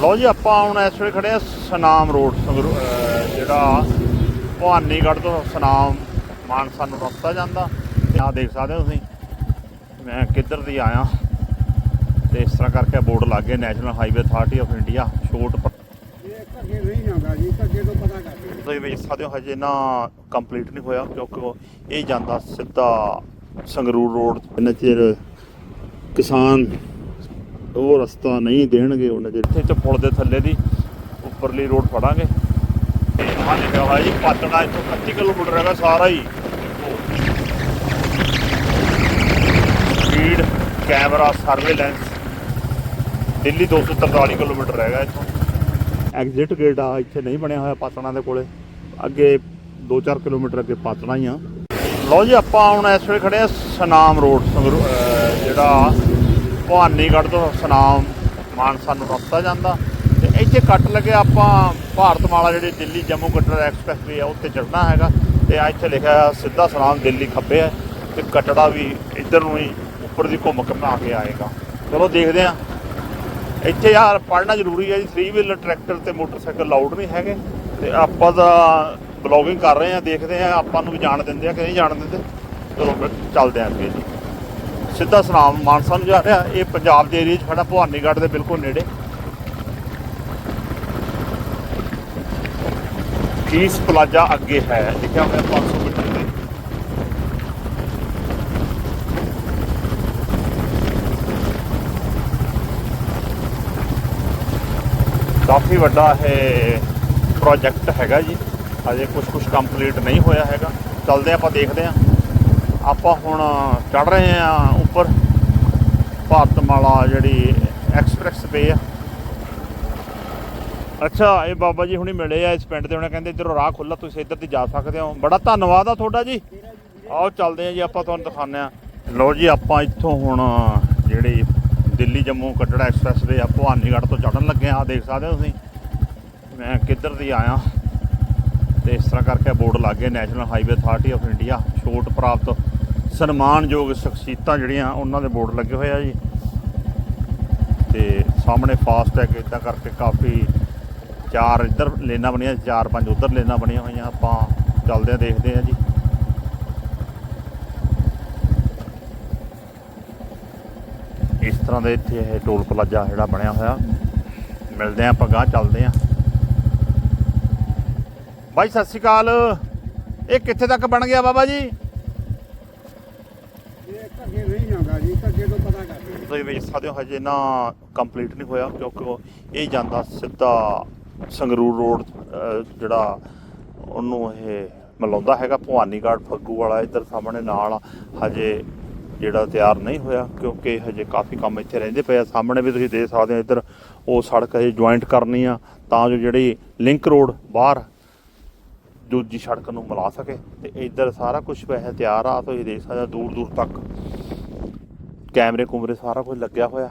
ਲਓ ਜੀ, ਆਪਾਂ ਹੁਣ ਇਸ ਵੇਲੇ ਖੜੇ ਆ ਸਨਾਮ ਰੋਡ ਸੰਗਰੂ ਜਿਹੜਾ ਭਵਾਨੀਗੜ੍ਹ ਤੋਂ ਸਨਾਮ ਮਾਨਸਾ ਨੂੰ ਰਸਤਾ ਜਾਂਦਾ। ਤੇ ਆਹ ਦੇਖ ਸਕਦੇ ਹੋ ਤੁਸੀਂ, ਮੈਂ ਕਿੱਧਰ ਦੀ ਆਇਆ। ਤੇ ਇਸ ਤਰ੍ਹਾਂ ਕਰਕੇ ਬੋਰਡ ਲੱਗ ਗਿਆ national highway authority of India ਛੋਟ ਪ- ਤੁਸੀਂ ਵੇਖ ਸਕਦੇ ਹੋ, ਹਜੇ ਨਾ ਕੰਪਲੀਟ ਨਹੀਂ ਹੋਇਆ, ਕਿਉਂਕਿ ਉਹ ਇਹ ਜਾਂਦਾ ਸਿੱਧਾ ਸੰਗਰੂਰ ਰੋਡ। ਇੰਨਾ ਚਿਰ ਕਿਸਾਨ ਉਹ ਰਸਤਾ ਨਹੀਂ ਦੇਣਗੇ ਉਹਨਾਂ ਚਿਰ ਇੱਥੇ ਤੇ ਪੁਲ ਦੇ ਥੱਲੇ ਦੀ ਉੱਪਰਲੀ ਰੋਡ ਫੜਾਂਗੇ। ਆਹ ਲਿਖਿਆ ਹੋਇਆ ਜੀ ਪਾਤੜਾ ਇੱਥੋਂ 25 ਕਿਲੋਮੀਟਰ ਹੈਗਾ ਸਾਰਾ ਹੀ। Speed camera surveillance Delhi 243 kilometre ਹੈਗਾ ਇੱਥੋਂ। ਐਗਜ਼ਿਟ ਗੇਟ ਆ ਇੱਥੇ ਨਹੀਂ ਬਣਿਆ ਹੋਇਆ ਪਾਤਣਾ ਦੇ ਕੋਲੇ। ਅੱਗੇ 2-4 ਕਿਲੋਮੀਟਰ ਅੱਗੇ ਪਾਤਣਾ ਹੀ ਆ। ਲਓ ਜੀ ਆਪਾਂ ਹੁਣ ਇਸ ਵੇਲੇ ਖੜੇ ਆ ਸਨਾਮ ਰੋਡ ਜਿਹੜਾ ਭਵਾਨੀਗੜ੍ਹ ਤੋਂ ਸੁਨਾਮ ਮਾਨਸਾ ਨੂੰ ਰਸਤਾ ਜਾਂਦਾ। ਤੇ ਇੱਥੇ ਕੱਟ ਲੱਗੇ ਆਪਾਂ ਭਾਰਤ ਭਾਰਤਮਾਲਾ ਜਿਹੜੀ ਦਿੱਲੀ ਜੰਮੂ ਕਟੜਾ ਐਕਸਪ੍ਰੈਸਵੇ ਆ ਉੱਤੇ ਚੜਨਾ ਹੈਗਾ। ਤੇ ਆ ਇੱਥੇ ਲਿਖਿਆ ਸਿੱਧਾ ਸੁਨਾਮ ਦਿੱਲੀ ਖੱਬੇ ਹੈ। ਤੇ ਕਟੜਾ ਵੀ ਇੱਧਰ ਨੂੰ ਹੀ ਉੱਪਰ ਦੀ ਘੁੰਮ ਘੁਮਾ ਕੇ ਆਏਗਾ। ਚਲੋ ਦੇਖਦੇ ਆ ਇੱਥੇ ਯਾਰ ਪੜਨਾ ਜ਼ਰੂਰੀ ਹੈ ਜੀ 3 ਵੀਲਰ ਟਰੈਕਟਰ ਤੇ ਮੋਟਰਸਾਈਕਲ ਅਲਾਉਡ ਨਹੀਂ ਹੈਗੇ। ਤੇ ਆਪਾਂ ਤਾਂ ਬਲੌਗਿੰਗ ਕਰ ਰਹੇ ਆ ਦੇਖਦੇ ਆ ਆਪਾਂ ਨੂੰ ਵੀ ਜਾਣ ਦਿੰਦੇ ਆ ਕਿ ਨਹੀਂ ਜਾਣ ਦਿੰਦੇ। ਚਲੋ ਫਿਰ ਚੱਲਦੇ ਆ ਅੱਗੇ ਜੀ। ਸਿੱਧਾ ਸਨਾਮ ਮਾਨਸਾ ਨੂੰ ਜਾ ਰਿਹਾ। ਇਹ ਪੰਜਾਬ ਦੇ ਏਰੀਆ 'ਚ ਖੜਾ, ਭਵਾਨੀਗੜ੍ਹ ਦੇ ਬਿਲਕੁਲ ਨੇੜੇ। ਫੀਸ ਪਲਾਜ਼ਾ ਅੱਗੇ ਹੈ। ਲਿਖਿਆ ਹੋਇਆ 500 ਮੀਟਰ ਤੇ। ਕਾਫੀ ਵੱਡਾ ਇਹ ਪ੍ਰੋਜੈਕਟ ਹੈਗਾ ਜੀ। ਹਜੇ ਕੁਝ ਕੁਝ ਕੰਪਲੀਟ ਨਹੀਂ ਹੋਇਆ ਹੈਗਾ। ਚੱਲਦੇ ਆਪਾਂ ਦੇਖਦੇ ਹਾਂ। ਆਪਾਂ ਹੁਣ ਚੜ ਰਹੇ ਹਾਂ ਉੱਪਰ ਭਾਰਤਮਾਲਾ ਜਿਹੜੀ ਐਕਸਪ੍ਰੈਸ ਵੇ ਆ। ਅੱਛਾ, ਇਹ ਬਾਬਾ ਜੀ ਹੁਣੀ ਮਿਲੇ ਆ ਇਸ ਪਿੰਡ ਦੇ, ਉਹਨੇ ਕਹਿੰਦੇ ਇੱਧਰੋਂ ਰਾਹ ਖੁੱਲਾ ਤੁਸੀਂ ਇੱਧਰ ਦੀ ਜਾ ਸਕਦੇ ਹੋ। ਬੜਾ ਧੰਨਵਾਦ ਆ ਤੁਹਾਡਾ ਜੀ। ਆਓ, ਚੱਲਦੇ ਆ ਜੀ, ਆਪਾਂ ਤੁਹਾਨੂੰ ਦਿਖਾਉਂਦੇ ਆ ਲਓ ਜੀ, ਆਪਾਂ ਇੱਥੋਂ ਹੁਣ ਜਿਹੜੀ ਦਿੱਲੀ, ਜੰਮੂ ਕਟੜਾ ਐਕਸਪ੍ਰੈਸ ਵੇ ਆ, ਭਵਾਨੀਗੜ੍ਹ ਤੋਂ ਚੜਨ ਲੱਗੇ ਆ ਦੇਖ ਸਕਦੇ ਹੋ ਤੁਸੀਂ? ਮੈਂ ਕਿੱਧਰ ਦੀ ਆਇਆ। ਤੇ ਇਸ ਤਰ੍ਹਾਂ ਕਰਕੇ ਬੋਰਡ ਲੱਗ ਗਏ national highway authority of India ਛੋਟ ਪ੍ਰਾਪਤ। ਸਨਮਾਨਯੋਗ ਸ਼ਖਸੀਅਤਾਂ ਜਿਹੜੀਆਂ ਉਹਨਾਂ ਦੇ ਬੋਰਡ ਲੱਗੇ ਹੋਏ ਆ ਜੀ। ਤੇ ਸਾਹਮਣੇ ਫਾਸਟੈਗ ਇਦਾਂ ਕਰਕੇ ਕਾਫੀ ਚਾਰ ਇੱਧਰ ਲੇਨਾਂ ਬਣੀਆਂ, ਚਾਰ ਪੰਜ ਉੱਧਰ ਲੇਨਾਂ ਬਣੀਆਂ ਹੋਈਆਂ, ਆਪਾਂ ਚੱਲਦੇ ਆ, ਦੇਖਦੇ ਆ ਜੀ। ਇਸ ਤਰ੍ਹਾਂ ਦੇ ਇੱਥੇ ਇਹ ਟੋਲ ਪਲਾਜ਼ਾ ਜਿਹੜਾ ਬਣਿਆ ਹੋਇਆ। ਮਿਲਦੇ ਆ, ਆਪਾਂ ਗਾਂ ਚੱਲਦੇ ਆ। ਬਾਈ, ਸਤਿ ਸ਼੍ਰੀ ਅਕਾਲ। ਇਹ ਕਿੱਥੇ ਤੱਕ ਬਣ ਗਿਆ ਬਾਬਾ ਜੀ? ਇਹ ਘੱਗੇ ਨਹੀਂ ਜਾਂਦਾ ਜੀ, ਤੋਂ ਪਤਾ ਕਰਦੇ ਤੁਸੀਂ ਵੇਖ ਸਕਦੇ ਹੋ, ਹਜੇ ਨਾ ਕੰਪਲੀਟ ਨਹੀਂ ਹੋਇਆ, ਕਿਉਂਕਿ ਉਹ ਇਹ ਜਾਂਦਾ ਸਿੱਧਾ ਸੰਗਰੂਰ ਰੋਡ ਜਿਹੜਾ ਉਹਨੂੰ ਇਹ ਮਿਲਾਉਂਦਾ ਹੈਗਾ, ਭਵਾਨੀਗੜ੍ਹ, ਫੱਗੂ ਵਾਲਾ, ਇੱਧਰ ਸਾਹਮਣੇ ਨਾਲ ਹਜੇ ਜਿਹੜਾ ਤਿਆਰ ਨਹੀਂ ਹੋਇਆ, ਕਿਉਂਕਿ ਹਜੇ ਕਾਫੀ ਕੰਮ ਇੱਥੇ ਰਹਿੰਦੇ ਪਏ ਆ। ਸਾਹਮਣੇ ਵੀ ਤੁਸੀਂ ਦੇਖ ਸਕਦੇ ਹੋ, ਇੱਧਰ ਉਹ ਸੜਕ ਹਜੇ ਜੁਆਇੰਟ ਕਰਨੀ ਆ। ਤਾਂ ਜੋ ਜਿਹੜੀ ਲਿੰਕ ਰੋਡ ਬਾਹਰ ਦੂਜੀ ਸੜਕ ਨੂੰ ਮਿਲਾ ਸਕੇ ਤੇ ਇੱਧਰ ਸਾਰਾ ਕੁਝ ਵੈਸੇ ਤਿਆਰ ਆ, ਤੁਸੀਂ ਦੇਖ ਸਕਦੇ ਹੋ ਦੂਰ ਦੂਰ ਤੱਕ ਕੈਮਰੇ ਕੁਮਰੇ ਸਾਰਾ ਕੁਝ ਲੱਗਿਆ ਹੋਇਆ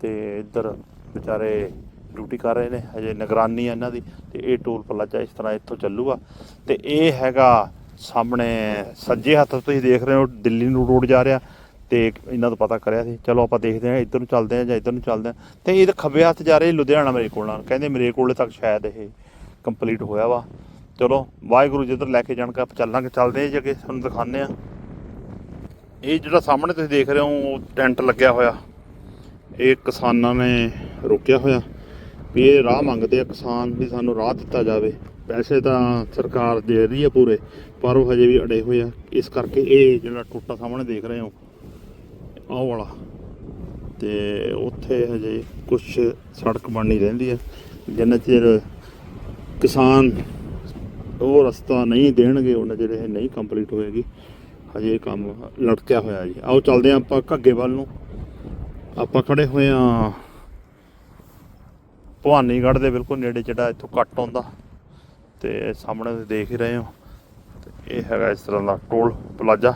ਤੇ ਇੱਧਰ ਵਿਚਾਰੇ ਡਿਊਟੀ ਕਰ ਰਹੇ ਨੇ, ਹਜੇ ਨਿਗਰਾਨੀ ਆ ਇਹਨਾਂ ਦੀ ਤੇ ਇਹ ਟੋਲ ਪਲਾਜ਼ਾ ਇਸ ਤਰ੍ਹਾਂ ਇੱਥੋਂ ਚੱਲੂਗਾ ਤੇ ਇਹ ਹੈਗਾ ਸਾਹਮਣੇ ਸੱਜੇ ਹੱਥ ਤੁਸੀਂ ਦੇਖ ਰਹੇ ਹੋ ਦਿੱਲੀ ਨੂੰ ਰੋਡ ਜਾ ਰਿਹਾ ਤੇ ਇਹਨਾਂ ਤੋਂ ਪਤਾ ਕਰਿਆ ਸੀ, ਚਲੋ ਆਪਾਂ ਦੇਖਦੇ ਹਾਂ ਇੱਧਰ ਨੂੰ ਚੱਲਦੇ ਹਾਂ ਜਾਂ ਇੱਧਰ ਨੂੰ ਚੱਲਦੇ ਹਾਂ ਤੇ ਇਹ ਖੱਬੇ ਹੱਥ ਜਾ ਰਹੇ ਲੁਧਿਆਣਾ ਮੇਰੇ ਕੋਲ ਨਾਲ ਕਹਿੰਦੇ ਮੇਰੇ ਕੋਲੇ ਤੱਕ ਸ਼ਾਇਦ ਇਹ ਕੰਪਲੀਟ ਹੋਇਆ ਵਾ। ਚਲੋ, ਵਾਹਿਗੁਰੂ ਜਿੱਧਰ ਲੈ ਕੇ ਜਾਣਗੇ, ਆਪਾਂ ਚੱਲਾਂਗੇ, ਚੱਲਦੇ ਹਾਂ ਜੀ ਅੱਗੇ, ਤੁਹਾਨੂੰ ਦਿਖਾਉਂਦੇ ਹਾਂ। ਇਹ ਜਿਹੜਾ ਸਾਹਮਣੇ ਤੁਸੀਂ ਦੇਖ ਰਹੇ ਹੋ, ਉਹ ਟੈਂਟ ਲੱਗਿਆ ਹੋਇਆ। ਇਹ ਕਿਸਾਨਾਂ ਨੇ ਰੋਕਿਆ ਹੋਇਆ ਵੀ ਇਹ ਰਾਹ ਮੰਗਦੇ ਆ, ਕਿਸਾਨ ਵੀ ਸਾਨੂੰ ਰਾਹ ਦਿੱਤਾ ਜਾਵੇ। ਪੈਸੇ ਤਾਂ ਸਰਕਾਰ ਦੇ ਰਹੀ ਹੈ ਪੂਰੇ, ਪਰ ਉਹ ਹਜੇ ਵੀ ਅੜੇ ਹੋਏ ਆ। ਇਸ ਕਰਕੇ ਇਹ ਜਿਹੜਾ ਟੁੱਟਾ ਸਾਹਮਣੇ ਦੇਖ ਰਹੇ ਹੋ, ਆਹ ਵਾਲਾ। ਤੇ ਉੱਥੇ ਹਜੇ ਕੁਝ ਸੜਕ ਬਣਨੀ ਰਹਿੰਦੀ ਹੈ ਜਿੰਨਾ ਚਿਰ ਕਿਸਾਨ ਉਹ ਰਸਤਾ ਨਹੀਂ ਦੇਣਗੇ ਉਹਨਾਂ ਜਿਹੜੇ ਇਹ ਨਹੀਂ ਕੰਪਲੀਟ ਹੋਏਗੀ। ਹਜੇ ਇਹ ਕੰਮ ਲਟਕਿਆ ਹੋਇਆ ਜੀ। ਆਓ ਚੱਲਦੇ ਹਾਂ ਆਪਾਂ ਘੱਗੇ ਵੱਲ ਨੂੰ। ਆਪਾਂ ਖੜੇ ਹੋਏ ਆ ਭਵਾਨੀਗੜ੍ਹ ਦੇ, ਬਿਲਕੁਲ ਨੇੜੇ ਜਿਹੜਾ ਇੱਥੋਂ ਕੱਟ ਆਉਂਦਾ। ਤੇ ਸਾਹਮਣੇ ਤੁਸੀਂ ਦੇਖ ਹੀ ਰਹੇ ਹੋ। ਤੇ ਇਹ ਹੈਗਾ ਇਸ ਤਰ੍ਹਾਂ ਦਾ ਟੋਲ ਪਲਾਜ਼ਾ,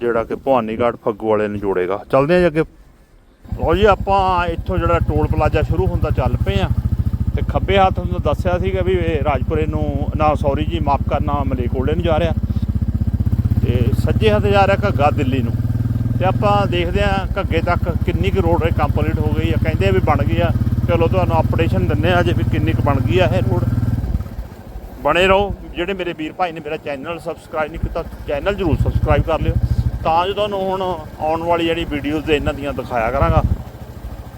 ਜਿਹੜਾ ਕਿ ਭਵਾਨੀਗੜ੍ਹ ਫੱਗੂ ਵਾਲੇ ਨੂੰ ਜੋੜੇਗਾ। ਚੱਲਦੇ ਹਾਂ ਜੀ ਅੱਗੇ। ਲਓ ਜੀ, ਆਪਾਂ ਇੱਥੋਂ ਜਿਹੜਾ ਟੋਲ ਪਲਾਜ਼ਾ ਸ਼ੁਰੂ ਹੁੰਦਾ, ਚੱਲ ਪਏ ਆ ਤੇ ਖੱਬੇ ਹੱਥ ਤੁਹਾਨੂੰ ਦੱਸਿਆ ਸੀਗਾ ਵੀ ਇਹ ਰਾਜਪੁਰੇ ਨੂੰ ਨਾ ਸੌਰੀ ਜੀ, ਮਾਫ ਕਰਨਾ ਮਲੇਕੋਲੇ ਨੂੰ ਜਾ ਰਿਹਾ। ਤੇ ਸੱਜੇ ਹੱਥ ਜਾ ਰਿਹਾ ਘੱਗਾ ਦਿੱਲੀ ਨੂੰ। ਤੇ ਆਪਾਂ ਦੇਖਦੇ ਆ ਘੱਗੇ ਤੱਕ ਕਿੰਨੀ ਕੁ ਰੋਡ ਕੰਪਲੀਟ ਹੋ ਗਈ ਆ। ਕਹਿੰਦੇ ਵੀ ਬਣ ਗਈ ਆ। ਚਲੋ ਤੁਹਾਨੂੰ ਅਪਡੇਸ਼ਨ ਦਿੰਨੇ ਆ ਜੇ ਵੀ ਕਿੰਨੀ ਕੁ ਬਣ ਗਈ ਆ ਇਹ ਰੋਡ ਬਣੇ ਰਹੋ। ਜਿਹੜੇ ਮੇਰੇ ਵੀਰ ਭਾਈ ਨੇ ਮੇਰਾ ਚੈਨਲ ਸਬਸਕ੍ਰਾਈਬ ਨਹੀਂ ਕੀਤਾ ਚੈਨਲ ਜਰੂਰ ਸਬਸਕ੍ਰਾਈਬ ਕਰ ਲਿਓ। ਤਾਂ ਜੋ ਤੁਹਾਨੂੰ ਹੁਣ ਆਉਣ ਵਾਲੀ ਜਿਹੜੀ ਵੀਡੀਓਜ਼ ਦੇ ਇਹਨਾਂ ਦੀਆਂ ਦਿਖਾਇਆ ਕਰਾਂਗਾ।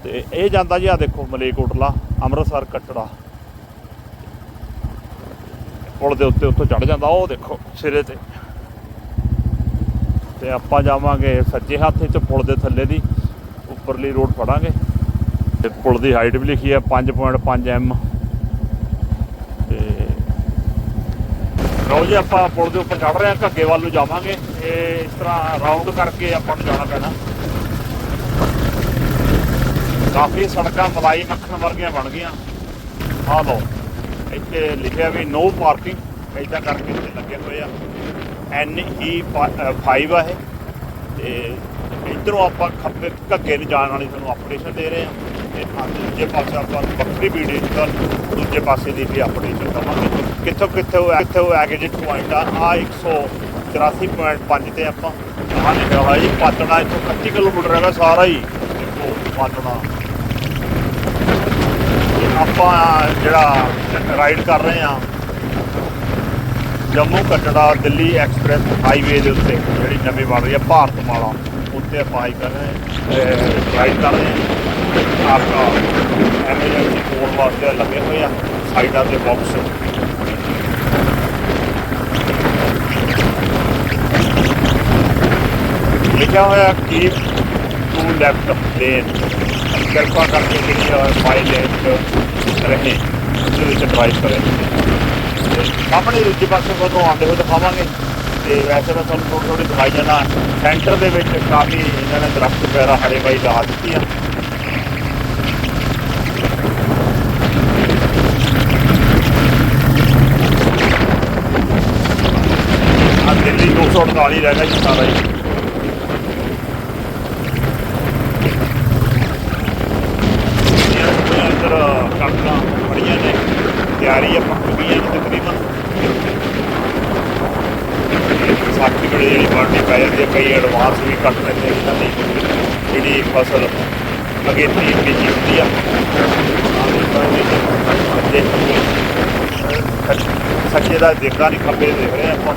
ਤੇ ਇਹ ਜਾਂਦਾ ਜੀ ਆ ਦੇਖੋ ਮਲੇਕੋਟਲਾ, ਅੰਮ੍ਰਿਤਸਰ ਕੱਟੜਾ। ਪੁਲ ਦੇ ਉੱਤੇ ਉੱਤੋਂ ਚੜ ਜਾਂਦਾ, ਉਹ ਦੇਖੋ ਸਿਰੇ ਤੇ। ਤੇ ਆਪਾਂ ਜਾਵਾਂਗੇ ਸੱਜੇ ਹੱਥ 'ਚ ਪੁਲ ਦੇ ਥੱਲੇ ਦੀ, ਉੱਪਰਲੀ ਰੋਡ ਫੜਾਂਗੇ। ਤੇ ਪੁਲ ਦੀ ਹਾਈਟ ਵੀ ਲਿਖੀ ਹੈ 5.5 ਐਮ। ਤੇ ਲਓ ਜੀ, ਆਪਾਂ ਪੁਲ ਦੇ ਉੱਪਰ ਚੜ ਰਹੇ ਹਾਂ ਘੱਗੇ ਵੱਲ ਨੂੰ ਜਾਵਾਂਗੇ। ਇਹ ਇਸ ਤਰ੍ਹਾਂ ਰਾਉਂਡ ਕਰਕੇ ਆਪਾਂ ਨੂੰ ਜਾਣਾ ਪੈਣਾ। ਕਾਫੀ ਸੜਕਾਂ ਮਲਾਈ ਮੱਖਣ ਵਰਗੀਆਂ ਬਣ ਗਈਆਂ। ਆਹ ਲਓ, ਇੱਥੇ ਲਿਖਿਆ ਵੀ ਨੋ ਪਾਰਕਿੰਗ ਐਦਾਂ ਕਰਕੇ ਇੱਥੇ ਲੱਗੇ ਹੋਏ ਆ। ਐਨ ਈ 5 ਆ ਇਹ। ਤੇ ਇਧਰੋਂ ਆਪਾਂ ਖੱਬੇ ਘੱਗੇ ਨੂੰ ਜਾਣ ਵਾਲੀ ਤੁਹਾਨੂੰ ਅਪਡੇਸ਼ਨ ਦੇ ਰਹੇ ਆ। ਤੇ ਆਹ ਦੂਜੇ ਪਾਸੇ ਆਪਾਂ ਵੱਖਰੀ ਵੀਡੀਓ ਦਾ ਦੂਜੇ ਪਾਸੇ ਦੀ ਵੀ ਅਪਡੇਸ਼ਨ ਦਵਾਂਗੇ। ਕਿੱਥੋਂ ਕਿੱਥੋਂ ਕਿੱਥੋਂ ਐਗਜ਼ਿਟ ਪੁਆਇੰਟ ਆ ਆ 184.5 ਤੇ ਆਪਾਂ ਆਹ ਲਿਖਿਆ ਹੋਇਆ ਜੀ ਪਾਤਣਾ ਇੱਥੋਂ 25 ਕਿਲੋਮੀਟਰ ਹੈਗਾ ਸਾਰਾ ਹੀ। ਦੇਖੋ ਪਾਤਣਾ ਆਪਾਂ ਜਿਹੜਾ ਰਾਈਡ ਕਰ ਰਹੇ ਆ ਜੰਮੂ ਕਟੜਾ ਦਿੱਲੀ ਐਕਸਪ੍ਰੈਸ ਹਾਈਵੇ ਦੇ ਉੱਤੇ, ਜਿਹੜੀ ਨਵੀਂ ਬਣ ਰਹੀ ਹੈ, ਭਾਰਤ ਮਾਲਾ, ਉੱਤੇ ਆਪਾਂ ਹਾਈ ਕਰ ਰਹੇ ਹਾਂ ਰਾਈਡ ਕਰ ਰਹੇ ਹਾਂ। ਆਪਕਾ ਐਮਰਜੈਂਸੀ ਕੋਲ ਵਾਸਤੇ ਲੱਗੇ ਹੋਏ ਆ, ਸਾਈਡਾਂ ਤੇ ਬਾਕਸ ਲਿਖਿਆ ਹੋਇਆ ਕੀਪ ਟੂ ਲੈਫਟ ਲੇਨ ਕਿਰਪਾ ਕਰਕੇ ਜਿਹੜੀ ਬਾਈ ਲੇਨ ਚ ਰਹੇ ਉਹਦੇ ਵਿੱਚ ਡਰਾਈਵ ਕਰੇ। ਤੇ ਸਾਹਮਣੇ ਦੂਜੇ ਪਾਸੇ ਕੋਲੋਂ ਆਉਂਦੇ ਹੋਏ ਦਿਖਾਵਾਂਗੇ। ਤੇ ਵੈਸੇ ਤਾਂ ਤੁਹਾਨੂੰ ਥੋੜੀ ਥੋੜੀ ਦਿਖਾਈ ਜਾਣਾ। ਸੈਂਟਰ ਦੇ ਵਿੱਚ ਕਾਫੀ ਇਹਨਾਂ ਨੇ ਦਰਖਤ ਵਗੈਰਾ ਹਰੇ ਬਾਈ ਲਾ ਦਿੱਤੀ ਆ। ਆ ਦਿੱਲੀ 248 ਰਹਿ ਗਿਆ ਜੀ ਸਾਰਾ ਹੀ ਇਹ ਅੰਦਰ ਕਣਕਾਂ ਬੜੀਆਂ ਨੇ ਤਿਆਰੀ ਆ, ਪੱਕ ਗਈਆਂ ਨੇ ਤਕਰੀਬਨ। ਸਾਖੀ ਵੇਲੇ ਜਿਹੜੀ ਬਾਲਟੀ ਪੈ ਜਾਂਦੀ ਹੈ ਕਈ ਐਡਵਾਂਸ ਵੀ ਕੱਟ ਲੈਂਦੇ ਇਹਨਾਂ ਦੀ। ਜਿਹੜੀ ਫਸਲ ਅਗੇਤੀ ਬੀਜੀ ਹੁੰਦੀ ਆ। ਸੱਚੇ ਦਾ ਦੇਖਾ ਨਹੀਂ, ਖੱਬੇ ਦੇਖ ਰਹੇ ਆਪਾਂ।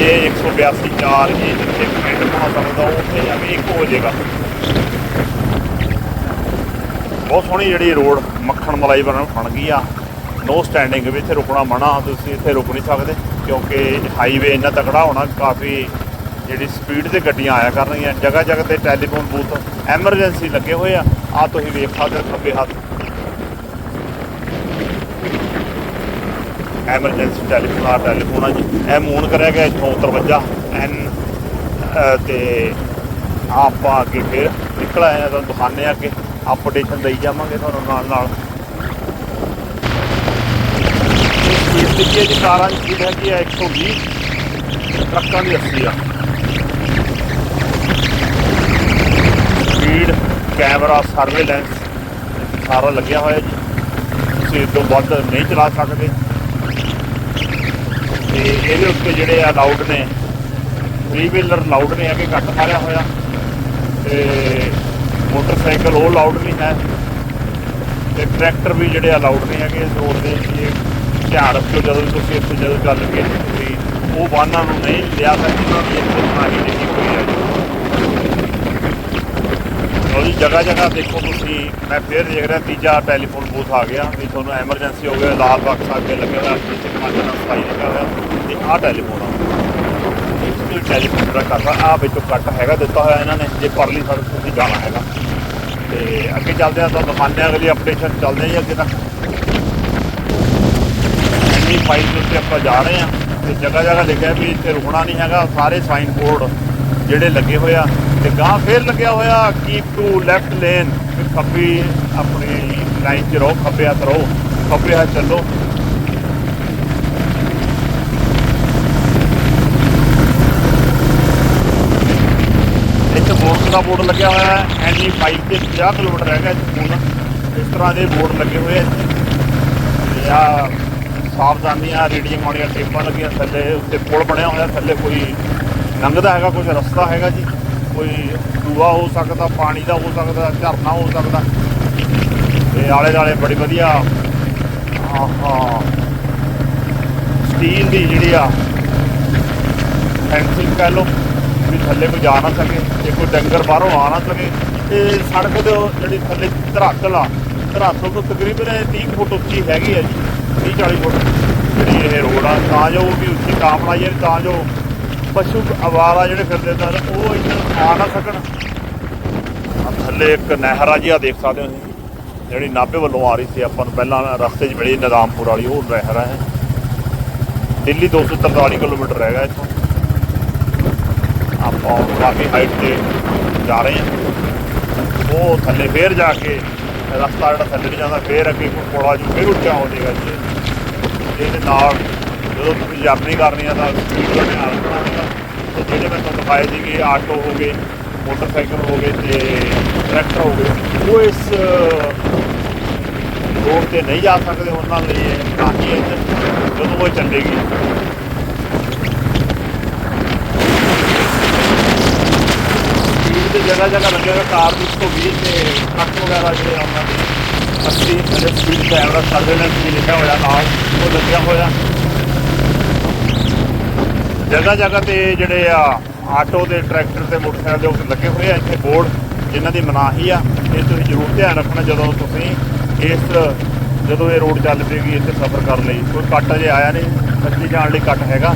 ਇਹ 182 4 ਇਹ ਜਿੱਥੇ ਪਿੰਡ ਬਣਾ ਸਕਦਾ ਉਹ ਉੱਥੇ ਜਾ ਕੇ ਇੱਕ ਹੋ ਜਾਏਗਾ। ਬਹੁਤ ਸੋਹਣੀ ਜਿਹੜੀ ਰੋਡ ਮੱਖਣ ਮਲਾਈ ਬਣ ਬਣ ਗਈ ਆ। ਨੋ ਸਟੈਂਡਿੰਗ ਵੀ ਇੱਥੇ ਰੁਕਣਾ ਮਨਾ, ਤੁਸੀਂ ਇੱਥੇ ਰੁਕ ਨਹੀਂ ਸਕਦੇ ਕਿਉਂਕਿ ਹਾਈਵੇ ਇੰਨਾ ਤਕੜਾ ਹੋਣਾ, ਕਾਫੀ ਜਿਹੜੀ ਸਪੀਡ ਤੇ ਗੱਡੀਆਂ ਆਇਆ ਕਰਨਗੀਆਂ। ਜਗ੍ਹਾ ਜਗ੍ਹਾ ਤੇ ਟੈਲੀਫੋਨ ਬੂਥ ਐਮਰਜੈਂਸੀ ਲੱਗੇ ਹੋਏ ਆ। ਆ ਤੁਸੀਂ ਵੇਖ ਸਕਦੇ ਖੱਬੇ ਹੱਥ। ਐਮਰਜੈਂਸੀ ਟੈਲੀਫੋਨ ਆ ਟੈਲੀਫੋਨ ਆ ਜੀ। ਇਹ ਮੂਨ ਕਰਿਆ ਗਿਆ, ਇੱਥੋਂ 53 ਐਨ ਤੇ ਆਪਾਂ ਅੱਗੇ ਫਿਰ ਨਿਕਲ ਆਏ ਆ, ਤੁਹਾਨੂੰ ਦਿਖਾਉਂਦੇ ਆ ਅੱਗੇ। ਅਪਡੇਸ਼ਨ ਦੇਈ ਜਾਵਾਂਗੇ ਤੁਹਾਨੂੰ ਨਾਲ ਨਾਲ। ਸਪੀਡ ਦਿੱਤੀ ਹੈ ਜੀ ਕਾਰਾਂ ਦੀ ਸਪੀਡ ਹੈਗੀ ਆ 120 ਟਰੱਕਾਂ ਦੀ 80 ਆ। ਸਪੀਡ ਕੈਮਰਾ ਸਰਵੇਲੈਂਸ ਸਾਰਾ ਲੱਗਿਆ ਹੋਇਆ ਜੀ। ਤੁਸੀਂ ਇਹ ਤੋਂ ਵੱਧ ਨਹੀਂ ਚਲਾ ਸਕਦੇ। ਤੇ ਇਹਦੇ ਉੱਤੇ ਜਿਹੜੇ ਆ ਲਾਊਡ ਨੇ ਥ੍ਰੀ ਵੀਲਰ ਲਾਊਡ ਨੇ ਹੈਗੇ ਘੱਟ ਮਾਰਿਆ ਹੋਇਆ। ਤੇ ਮੋਟਰਸਾਈਕਲ ਉਹ ਲਾਊਡ ਨਹੀਂ ਹੈ। ਤੇ ਟਰੈਕਟਰ ਵੀ ਜਿਹੜੇ ਆ ਨਹੀਂ ਹੈਗੇ ਇਸ ਰੋਡ ਦੇ ਇਹ ਧਿਆਨ ਰੱਖਿਓ ਜਦੋਂ ਤੁਸੀਂ ਇੱਥੇ ਜਦੋਂ ਚੱਲ ਕੇ ਤੁਸੀਂ, ਉਹ ਵਾਹਨਾਂ ਨੂੰ ਨਹੀਂ ਲਿਆ ਸਕਦੇ ਕਿ ਇੱਥੇ ਬਣਾਈ ਨਹੀਂ ਹੋਈ ਹੈ ਉਹਦੀ ਜਗ੍ਹਾ ਜਗ੍ਹਾ ਦੇਖੋ ਤੁਸੀਂ, ਮੈਂ ਫੇਰ ਦੇਖ ਰਿਹਾ, ਤੀਜਾ ਟੈਲੀਫੋਨ ਬੂਥ ਆ ਗਿਆ ਵੀ ਤੁਹਾਨੂੰ ਐਮਰਜੈਂਸੀ ਹੋ ਗਿਆ, ਲਾਲ ਬਾਕਸ ਅੱਗੇ ਲੱਗਿਆ ਹੋਇਆ ਜਿੱਥੇ ਪੰਜ ਨਾਲ ਸਫ਼ਾਈ ਲਿਖਿਆ ਹੋਇਆ ਤੇ ਆਹ ਟੈਲੀਫੋਨ ਆ। ਇਹ ਟੈਲੀਫੋਨ ਦਾ ਕਰਦਾ ਆ ਵਿੱਚੋਂ ਕੱਟ ਹੈਗਾ, ਦਿੱਤਾ ਹੋਇਆ ਇਹਨਾਂ ਨੇ, ਜੇ ਪਰਲੀ ਸੜਕ ਤੁਸੀਂ ਜਾਣਾ ਹੈਗਾ। ਤੇ ਅੱਗੇ ਚੱਲਦੇ ਆ ਤੁਹਾਨੂੰ ਦਿਖਾਉਂਦੇ ਆ ਅਗਲੀ ਅਪਡੇਸ਼ਨ ਚੱਲਦੇ ਆ ਜੀ ਅੱਗੇ ਤੱਕ। ਇੰਨੀ ਫਾਈਲ ਦੇ ਉੱਤੇ ਆਪਾਂ ਜਾ ਰਹੇ ਆ ਤੇ ਜਗ੍ਹਾ ਜਗ੍ਹਾ ਲਿਖਿਆ ਵੀ ਇੱਥੇ ਰੁਕਣਾ ਨਹੀਂ ਹੈਗਾ, ਸਾਰੇ ਸਾਈਨ ਬੋਰਡ ਜਿਹੜੇ ਲੱਗੇ ਹੋਏ ਆ ਤੇ ਗਾਂ ਫੇਰ ਲੱਗਿਆ ਹੋਇਆ ਕੀਪ ਟੂ ਲੈਫਟ ਲੇਨ ਖੱਬੀ ਆਪਣੀ ਲਾਈਨ 'ਚ ਰਹੋ, ਖੱਬੇ ਹੱਥ ਰਹੋ, ਖੱਬੇ ਹੱਥ ਚੱਲੋ ਇੱਥੇ ਬੋਰਡ ਦਾ ਬੋਰਡ ਲੱਗਿਆ ਹੋਇਆ ਹੈ, ਐਨੀ 5 ਤੇ 50 ਕਿਲੋਮੀਟਰ ਹੈਗਾ ਇੱਥੇ ਇਸ ਤਰ੍ਹਾਂ ਦੇ ਬੋਰਡ ਲੱਗੇ ਹੋਏ ਆ ਇੱਥੇ। ਤੇ ਆ ਸਾਵਧਾਨੀਆਂ ਰੇਡੀਅਮ ਵਾਲੀਆਂ ਟੇਪਾਂ ਲੱਗੀਆਂ ਥੱਲੇ, ਉੱਤੇ ਪੁਲ ਬਣਿਆ ਹੋਇਆ, ਥੱਲੇ ਕੋਈ ਲੰਘਦਾ ਹੈਗਾ ਕੁਝ ਰਸਤਾ ਹੈਗਾ ਜੀ। ਕੋਈ ਦੂਆ ਹੋ ਸਕਦਾ, ਪਾਣੀ ਦਾ ਹੋ ਸਕਦਾ, ਝਰਨਾ ਹੋ ਸਕਦਾ। ਤੇ ਆਲੇ ਦੁਆਲੇ ਬੜੀ ਵਧੀਆ, ਆਹਾ, ਸਟੀਲ ਦੀ ਜਿਹੜੀ ਆ ਫੈਂਸਿੰਗ ਕਹਿ ਲਓ। ਵੀ ਥੱਲੇ ਕੋਈ ਜਾ ਨਾ ਸਕੇ ਤੇ ਕੋਈ ਡੰਗਰ ਬਾਹਰੋਂ ਆ ਨਾ ਸਕੇ, ਤੇ ਸੜਕ ਦੇ ਜਿਹੜੀ ਥੱਲੇ ਧਰਾਤਲ ਆ, ਧਰਾਤਲ ਤੋਂ ਤਕਰੀਬਨ 30 ਫੁੱਟ ਉੱਚੀ ਹੈਗੀ ਆ ਜੀ 30 40 ਫੁੱਟ ਜਿਹੜੀ ਇਹ ਰੋਡ ਆ, ਤਾਂ ਜੋ ਵੀ ਉੱਚੀ ਤਾਂ ਬਣਾਈ ਹੈ, ਤਾਂ ਜੋ ਪਸ਼ੂ ਆਵਾਰਾ ਜਿਹੜੇ ਫਿਰਦੇ ਸਨ ਉਹ ਇੱਧਰ ਆ ਨਾ ਸਕਣ। ਥੱਲੇ ਇੱਕ ਨਹਿਰ ਆ ਜੀ ਆ ਦੇਖ ਸਕਦੇ ਹੋ ਤੁਸੀਂ। ਜਿਹੜੀ ਨਾਭੇ ਵੱਲੋਂ ਆ ਰਹੀ ਸੀ, ਆਪਾਂ ਨੂੰ ਪਹਿਲਾਂ ਰਸਤੇ 'ਚ ਮਿਲੀ ਨਿਜ਼ਾਮਪੁਰ ਵਾਲੀ, ਉਹ ਨਹਿਰ ਹੈ ਦਿੱਲੀ 243 ਕਿਲੋਮੀਟਰ ਹੈਗਾ ਇੱਥੋਂ। ਔਰ ਕਾਫੀ ਹਾਈਟ ਤੇ ਜਾ ਰਹੇ ਹਾਂ। ਉਹ ਥੱਲੇ ਫੇਰ ਜਾ ਕੇ ਰਸਤਾ ਜਿਹੜਾ ਥੱਲੇ ਨੂੰ ਜਾਂਦਾ, ਫੇਰ ਅੱਗੇ ਕੋਈ ਕੋਲਾ ਜੂ ਫੇਰ ਉੱਚਾ ਹੋ ਜਾਏਗਾ ਜੀ ਇਹਦੇ ਨਾਲ ਜਦੋਂ ਤੁਸੀਂ ਜਰਨੀ ਕਰਨੀ ਆ ਤਾਂ ਸਪੀਡ ਦਾ ਧਿਆਨ ਰੱਖਣਾ ਹੈਗਾ ਤੇ ਜਿਹੜੇ ਮੈਂ ਤੁਹਾਨੂੰ ਦਿਖਾਏ ਸੀਗੇ, ਆਟੋ ਹੋ ਗਏ, ਮੋਟਰਸਾਈਕਲ ਹੋ ਗਏ ਤੇ ਟਰੈਕਟਰ ਹੋ ਗਏ, ਉਹ ਇਸ ਰੋਡ ਤੇ ਨਹੀਂ ਜਾ ਸਕਦੇ, ਉਹਨਾਂ ਲਈ ਇਹ ਨਹੀਂ ਜਦੋਂ ਉਹ ਚੱਲੇਗੀ ਸਪੀਡ ਤੇ ਜਗ੍ਹਾ ਜਗ੍ਹਾ ਲੱਗੇਗਾ ਕਾਰ ਦੀ 120 ਤੇ ਟਰੱਕ ਵਗੈਰਾ ਜਿਹੜੇ ਉਹਨਾਂ ਦੀ। 80 ਥੱਲੇ ਸਪੀਡ ਕੈਮਰਾ ਸਰਵੇਲੈਂਸ ਵੀ ਲਿਖਿਆ ਹੋਇਆ ਨਾਲ, ਉਹ ਲੱਗਿਆ ਹੋਇਆ। ਜਗ੍ਹਾ ਜਗ੍ਹਾ ਤੇ ਜਿਹੜੇ ਆ ਆਟੋ ਦੇ ਟਰੈਕਟਰ ਤੇ ਮੋਟਰਸਾਈਕਲ ਦੇ ਉੱਤੇ ਲੱਗੇ ਹੋਏ ਆ ਇੱਥੇ ਬੋਰਡ, ਜਿਨ੍ਹਾਂ ਦੀ ਮਨਾਹੀ ਆ, ਇਹ ਤੁਸੀਂ ਜ਼ਰੂਰ ਧਿਆਨ ਰੱਖਣਾ ਜਦੋਂ ਤੁਸੀਂ ਇਸ, ਜਦੋਂ ਇਹ ਰੋਡ ਚੱਲ ਪਏਗੀ, ਇੱਥੇ ਸਫ਼ਰ ਕਰਨ ਲਈ। ਕੋਈ ਕੱਟ ਅਜੇ ਆਇਆ ਨਹੀਂ, ਸੱਚੀ ਜਾਣ ਲਈ ਕੱਟ ਹੈਗਾ।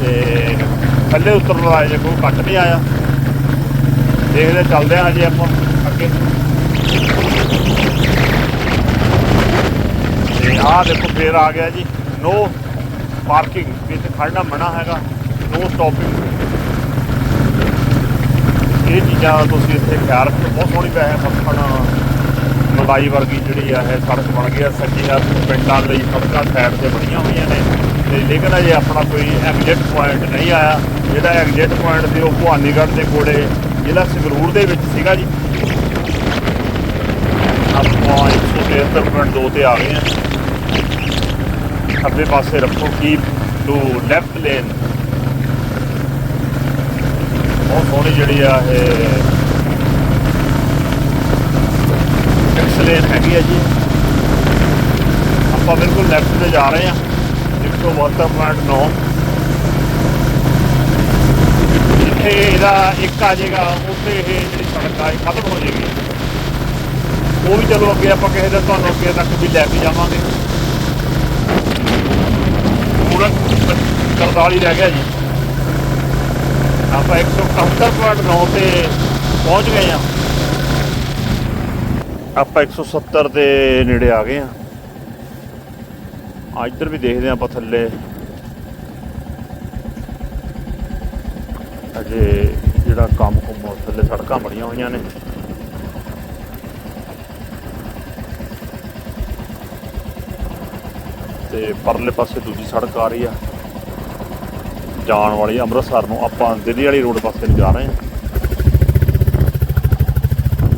ਤੇ ਥੱਲੇ ਉਤਰਨ ਵਾਲਾ ਜੇ ਕੋਈ ਕੱਟ ਨਹੀਂ ਆਇਆ। ਦੇਖਦੇ ਚੱਲਦੇ ਹਾਂ ਜੀ ਆਪਾਂ ਅੱਗੇ। ਤੇ ਆਹ ਦੇਖੋ, ਫੇਰ ਆ ਗਿਆ ਜੀ ਨੋ ਪਾਰਕਿੰਗ ਵਿੱਚ ਖੜਨਾ ਮਨਾ ਹੈਗਾ ਨੋ ਸਟਾਪਿੰਗ ਇਹ ਚੀਜ਼ਾਂ ਤੁਸੀਂ ਇੱਥੇ ਖਿਆਲ ਰੱਖੋ, ਬਹੁਤ ਸੋਹਣੀ ਵੈਸੇ ਮੱਖਣ ਮਲਾਈ ਵਰਗੀ ਜਿਹੜੀ ਆ, ਇਹ ਸੜਕ ਬਣ ਗਈ ਆ, ਸੱਜੀ ਹੱਥ ਪਿੰਡਾਂ ਲਈ ਸੜਕਾਂ ਸਾਈਡ ਤੇ ਬਣੀਆਂ ਹੋਈਆਂ ਨੇ। ਤੇ ਲੇਕਿਨ ਅਜੇ ਆਪਣਾ ਕੋਈ ਐਗਜ਼ਿਟ ਪੁਆਇੰਟ ਨਹੀਂ ਆਇਆ। ਜਿਹੜਾ ਐਗਜ਼ਿਟ ਪੁਆਇੰਟ ਸੀ, ਉਹ ਭਵਾਨੀਗੜ੍ਹ ਦੇ ਕੋਲੇ ਜ਼ਿਲ੍ਹਾ ਸੰਗਰੂਰ ਦੇ ਵਿੱਚ ਸੀਗਾ ਜੀ। ਆਪਾਂ 173.2 ਤੇ ਆ ਗਏ ਹਾਂ। ਖੱਬੇ ਪਾਸੇ ਰੱਖੋ ਕੀਪ ਟੂ ਲੈਫਟ ਲੇਨ ਬਹੁਤ ਸੋਹਣੀ ਜਿਹੜੀ ਆ ਇਹ ਐਕਸਲੇਨ ਹੈਗੀ ਆ ਜੀ। ਆਪਾਂ ਬਿਲਕੁਲ ਲੈਫਟ ਤੇ ਜਾ ਰਹੇ ਹਾਂ। 172.9 ਜਿੱਥੇ ਇਹਦਾ ਇੱਕ ਆ ਜਾਏਗਾ, ਉੱਥੇ ਇਹ ਜਿਹੜੀ ਸੜਕ ਆ, ਇਹ ਖਤਮ ਹੋ ਜਾਏਗੀ। ਉਹ ਵੀ ਚਲੋ ਅੱਗੇ ਆਪਾਂ ਕਿਸੇ ਦਿਨ ਤੁਹਾਨੂੰ ਅੱਗੇ ਤੱਕ ਵੀ ਲੈ ਕੇ ਜਾਵਾਂਗੇ। ਪੂਰਾ 43 ਰਹਿ ਗਿਆ ਜੀ। ਆਪਾਂ 171.9 ਤੇ ਪਹੁੰਚ ਗਏ ਆ ਆਪਾਂ 170 ਦੇ ਨੇੜੇ ਆ ਗਏ ਆ ਆ ਇੱਧਰ ਵੀ ਦੇਖਦੇ ਆ ਆਪਾਂ ਥੱਲੇ। ਅਜੇ ਜਿਹੜਾ ਕੰਮ ਕੁਮ ਉਸ ਥੱਲੇ ਸੜਕਾਂ ਬਣੀਆਂ ਹੋਈਆਂ ਨੇ। ਤੇ ਪਰਲੇ ਪਾਸੇ ਦੂਜੀ ਸੜਕ ਆ ਰਹੀ ਆ। ਜਾਣ ਵਾਲੀ ਅੰਮ੍ਰਿਤਸਰ ਨੂੰ ਆਪਾਂ ਦਿੱਲੀ ਵਾਲੀ ਰੋਡ ਪਾਸੇ ਨੂੰ ਜਾ ਰਹੇ ਹਾਂ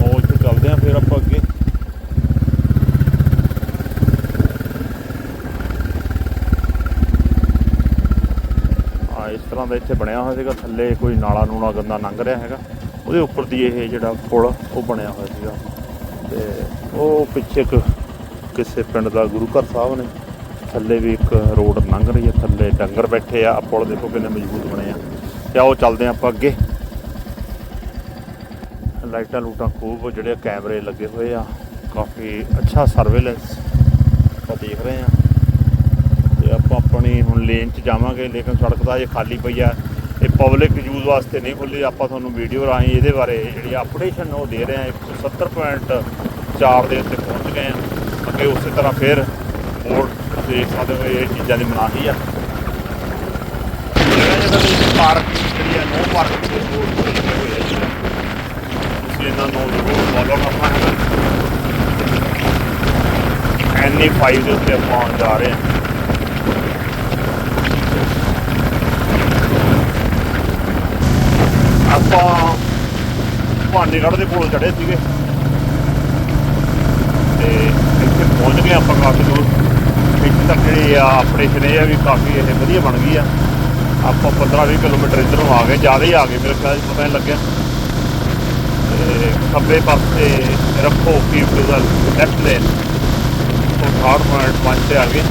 ਉਹ ਇੱਥੇ ਚੱਲਦੇ ਆ ਫਿਰ ਆਪਾਂ ਅੱਗੇ ਆ ਇਸ ਤਰ੍ਹਾਂ ਦਾ ਇੱਥੇ ਬਣਿਆ ਹੋਇਆ ਸੀਗਾ। ਥੱਲੇ ਕੋਈ ਨਾਲਾ ਨੂਲਾ ਗੰਦਾ ਲੰਘ ਰਿਹਾ ਹੈਗਾ। ਉਹਦੇ ਉੱਪਰ ਦੀ ਇਹ ਜਿਹੜਾ ਪੁਲ ਉਹ ਬਣਿਆ ਹੋਇਆ ਸੀਗਾ। ਤੇ ਉਹ ਪਿੱਛੇ ਇੱਕ ਕਿਸੇ ਪਿੰਡ ਦਾ ਗੁਰੂ ਘਰ ਸਾਹਿਬ ਨੇ। ਥੱਲੇ ਵੀ ਇੱਕ ਰੋਡ ਲੰਘ ਰਹੀ ਹੈ। ਥੱਲੇ ਡੰਗਰ ਬੈਠੇ ਆ। ਪੁਲ ਦੇਖੋ ਕਿੰਨੇ ਮਜ਼ਬੂਤ ਬਣੇ ਆ। ਤੇ ਆਓ ਚੱਲਦੇ ਆ ਆਪਾਂ ਅੱਗੇ। ਲਾਈਟਾਂ ਲੂਟਾਂ ਖੂਬ ਜਿਹੜੇ ਕੈਮਰੇ ਲੱਗੇ ਹੋਏ ਆ। ਕਾਫੀ ਅੱਛਾ ਸਰਵੇਲੈਂਸ ਆਪਾਂ ਦੇਖ ਰਹੇ ਆ ਆਪਣੀ ਹੁਣ ਲੇਨ 'ਚ ਜਾਵਾਂਗੇ, ਲੇਕਿਨ ਸੜਕ ਤਾਂ ਇਹ ਖਾਲੀ ਪਈ ਆ। ਇਹ ਪਬਲਿਕ ਯੂਜ਼ ਵਾਸਤੇ ਨਹੀਂ ਖੁੱਲੀ, ਆਪਾਂ ਤੁਹਾਨੂੰ ਵੀਡੀਓ ਰਾਹੀਂ ਇਹਦੇ ਬਾਰੇ ਜਿਹੜੀ ਅਪਡੇਸ਼ਨ ਉਹ ਦੇ ਰਹੇ ਆ 170.4 ਦੇ ਉੱਤੇ ਪਹੁੰਚ ਗਏ ਆ ਅੱਗੇ ਉਸੇ ਤਰ੍ਹਾਂ ਫਿਰ ਹੋਰ ਦੇਖ ਸਕਦੇ ਹੋ, ਇਹ ਚੀਜ਼ਾਂ ਦੀ ਮਨਾਹੀ ਆ। ਪਾਰਕ ਜਿਹੜੀ ਆ ਨੋ ਪਾਰਕ ਦੇ ਬੋਰਡ ਲੱਗੇ ਹੋਏ ਆ ਤੁਸੀਂ ਇਹਨਾਂ ਨੂੰ ਜ਼ਰੂਰ ਫੋਲੋ ਕਰਨਾ ਹੈ ਐਨਈ 5 ਦੇ ਉੱਤੇ ਆਪਾਂ ਜਾ ਰਹੇ ਹਾਂ। ਆਪਾਂ ਭਾਨੀਗੜ੍ਹ ਦੇ ਕੋਲ ਚੜੇ ਸੀਗੇ। ਤੇ ਇੱਥੇ ਪਹੁੰਚ ਗਏ ਆਪਾਂ ਕਾਫੀ ਦੂਰ ਇੱਥੇ ਤੱਕ ਜਿਹੜੀ ਆ ਆਪਰੇਸ਼ਨ ਇਹ ਆ ਵੀ ਕਾਫੀ ਇਹ ਵਧੀਆ ਬਣ ਗਈ ਆ। ਆਪਾਂ 15 20 ਕਿਲੋਮੀਟਰ ਇੱਧਰੋਂ ਆ ਗਏ, ਜ਼ਿਆਦਾ ਹੀ ਆ ਗਏ, ਮੇਰੇ ਖਿਆਲ 'ਚ ਪਤਾ ਨਹੀਂ ਲੱਗਿਆ। ਤੇ ਖੱਬੇ ਪਾਸੇ ਰੱਖੋ keep to the left lane ਉਹ ਥਰਡ ਪੁਆਇੰਟ ਪੰਜ ਤੇ ਆ ਗਏ।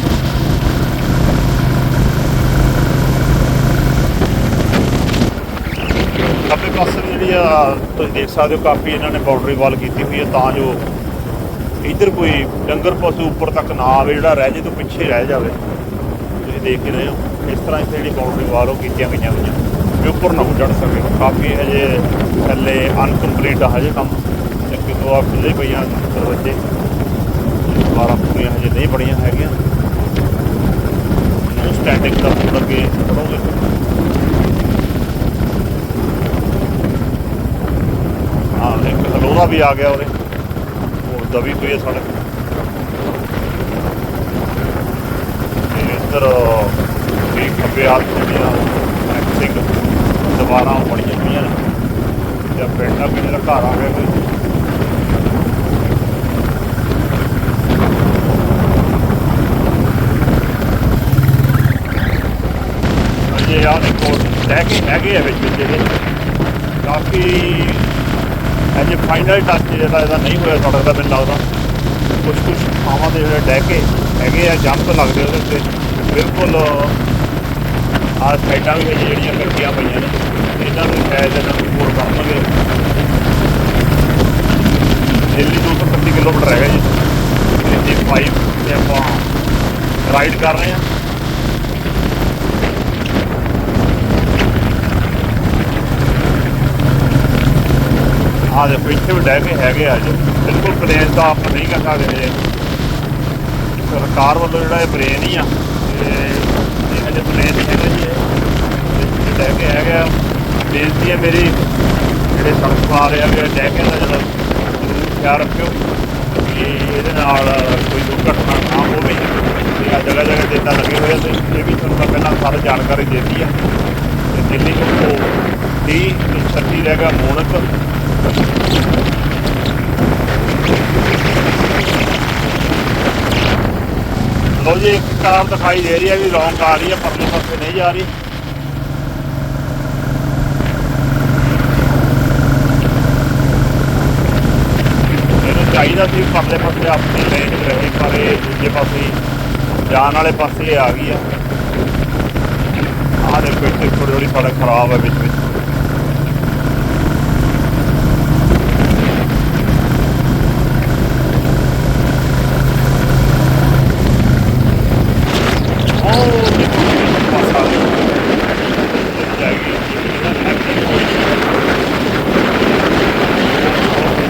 ਖੱਬੇ ਪਾਸੇ ਜਿਹੜੀ ਆ, ਤੁਸੀਂ ਦੇਖ ਸਕਦੇ ਹੋ ਕਾਫੀ ਇਹਨਾਂ ਨੇ ਬਾਉਂਡਰੀ ਵਾਲ ਕੀਤੀ ਹੋਈ ਹੈ ਤਾਂ ਜੋ ਇੱਧਰ ਕੋਈ ਡੰਗਰ ਪਸ਼ੂ ਉੱਪਰ ਤੱਕ ਨਾ ਆਵੇ, ਜਿਹੜਾ ਰਹਿ ਜੇ ਤੋਂ ਪਿੱਛੇ ਰਹਿ ਜਾਵੇ। ਤੁਸੀਂ ਦੇਖ ਹੀ ਰਹੇ ਹੋ, ਇਸ ਤਰ੍ਹਾਂ ਇੱਥੇ ਜਿਹੜੀ ਬਾਉਂਡਰੀ ਵਾਲ ਉਹ ਕੀਤੀਆਂ ਗਈਆਂ ਹੋਈਆਂ। ਵੀ ਉੱਪਰ ਨਾ ਚੜ ਸਕੇ। ਕਾਫੀ ਹਜੇ ਥੱਲੇ ਅਨਕੰਪਲੀਟ ਆ, ਹਜੇ ਕੰਮ ਇੱਕ ਦੋ ਆ ਖੁੱਲੇ ਪਈਆਂ ਦਰਵਾਜ਼ੇ। ਦੁਬਾਰਾ ਪੂਰੀਆਂ ਹਜੇ ਨਹੀਂ ਬਣੀਆਂ ਹੈਗੀਆਂ। ਸਟੈਂਡਿੰਗ ਦਾ ਪੂਰਾ ਅੱਗੇ ਪੜੋਗੇ ਹਾਂ ਇੱਕ ਹਲੋਰਾ ਵੀ ਆ ਗਿਆ ਉਹਦੇ। ਉਹ ਦਬੀ ਹੋਈ ਹੈ ਸੜਕ। ਤੇ ਇੱਧਰ ਵੀ ਖੱਬੇ ਹੱਥ ਦੀਆਂ ਐਕਸਿੰਗ ਦੁਬਾਰਾ ਬਣੀਆਂ ਹੋਈਆਂ ਨੇ। ਤੇ ਪਿੰਡ ਦਾ ਕਿਹਨੇ ਘਰ ਆ ਗਿਆ ਕੋਈ ਅਜੇ ਆ ਦੇਖੋ, ਲੈ ਕੇ ਹੈਗੇ ਆ ਵਿੱਚ ਜਿਹੜੇ। ਕਾਫੀ ਅਜੇ ਫਾਈਨਲ ਟੱਚ ਜਿਹੜਾ ਇਹਦਾ ਨਹੀਂ ਹੋਇਆ ਸੜਕ ਦਾ, ਮੈਨੂੰ ਲੱਗਦਾ। ਕੁਝ ਕੁਝ ਥਾਵਾਂ ਦੇ ਜਿਹੜੇ ਡਹਿ ਕੇ ਹੈਗੇ ਆ ਜੰਪ ਲੱਗਦੇ ਉਹਦੇ ਉੱਤੇ ਬਿਲਕੁਲ ਆ ਸਾਈਡਾਂ ਵੀ ਵਿੱਚ ਜਿਹੜੀਆਂ ਕੱਟੀਆਂ ਪਈਆਂ ਨੇ, ਇਹਨਾਂ ਨੂੰ ਸ਼ਾਇਦ ਇਹਨਾਂ ਨੂੰ ਹੋਰ ਕਰਨਗੇ। ਦਿੱਲੀ 230 ਕਿਲੋਮੀਟਰ ਹੈਗਾ ਜੀ। ਤੇ 5 ਤੇ ਆਪਾਂ ਰਾਈਡ ਕਰ ਰਹੇ ਹਾਂ। ਆ ਦੇ ਪਿੱਛੇ ਵੀ ਡਹਿ ਕੇ ਹੈਗੇ ਆ ਜੀ। ਬਿਲਕੁਲ ਪਲੇਨ ਤਾਂ ਆਪਾਂ ਨਹੀਂ ਕਰ ਸਕਦੇ ਜੀ। ਸਰਕਾਰ ਵੱਲੋਂ ਜਿਹੜਾ ਇਹ ਪਲੇਨ ਹੀ ਆ, ਤੇ ਇਹ ਹਜੇ ਪਲੇਨ ਨਹੀਂ ਹੈਗਾ ਜੀ ਇਹ। ਤੇ ਹੈਗੇ ਆ। ਬੇਨਤੀ ਹੈ ਮੇਰੀ, ਜਿਹੜੇ ਸੜਕ ਪਾ ਰਹੇ ਆ ਕਿ ਡਹਿ ਕੇ ਦਾ ਜਿਹੜਾ ਜ਼ਰੂਰ ਖਿਆਲ ਰੱਖਿਓ, ਕਿ ਇਹਦੇ ਨਾਲ ਕੋਈ ਦੁਰਘਟਨਾ ਨਾ ਹੋਵੇ। ਤੇ ਆ ਜਗ੍ਹਾ ਜਗ੍ਹਾ ਜਿੱਦਾਂ ਲੱਗੇ ਹੋਏ ਆ, ਤੇ ਇਹ ਵੀ ਤੁਹਾਨੂੰ ਮੈਂ ਪਹਿਲਾਂ ਸਾਰੀ ਜਾਣਕਾਰੀ ਦੇਤੀ ਆ। ਤੇ ਦਿੱਲੀ ਤੋਂ 30 ਤੇ 36 ਰਹਿ ਗਿਆ ਮੋਨਕ ਲੋ ਜੀ ਇੱਕ ਕਾਰ ਦਿਖਾਈ ਦੇ ਰਹੀ ਹੈ ਵੀ ਰੌਂਗ ਆ ਰਹੀ ਹੈ ਪਰਲੇ ਪਾਸੇ ਨਹੀਂ ਜਾ ਰਹੀ ਇਹਨੂੰ ਚਾਹੀਦਾ ਸੀ ਪਰਲੇ ਪਾਸੇ ਆਪਣੀ ਲੇਨ ਰਹੇ ਪਰ ਇਹ ਦੂਜੇ ਪਾਸੇ ਜਾਣ ਵਾਲੇ ਪਾਸੇ ਆ ਗਈ ਆ ਆਹ ਦੇਖੋ ਇੱਥੇ ਥੋੜੀ ਥੋੜੀ ਸੜਕ ਖਰਾਬ ਹੈ ਵਿੱਚ ਵਿੱਚ ਉਹ ਦੇਖੋ ਪਾਸਾ ਜਾਏਗੀ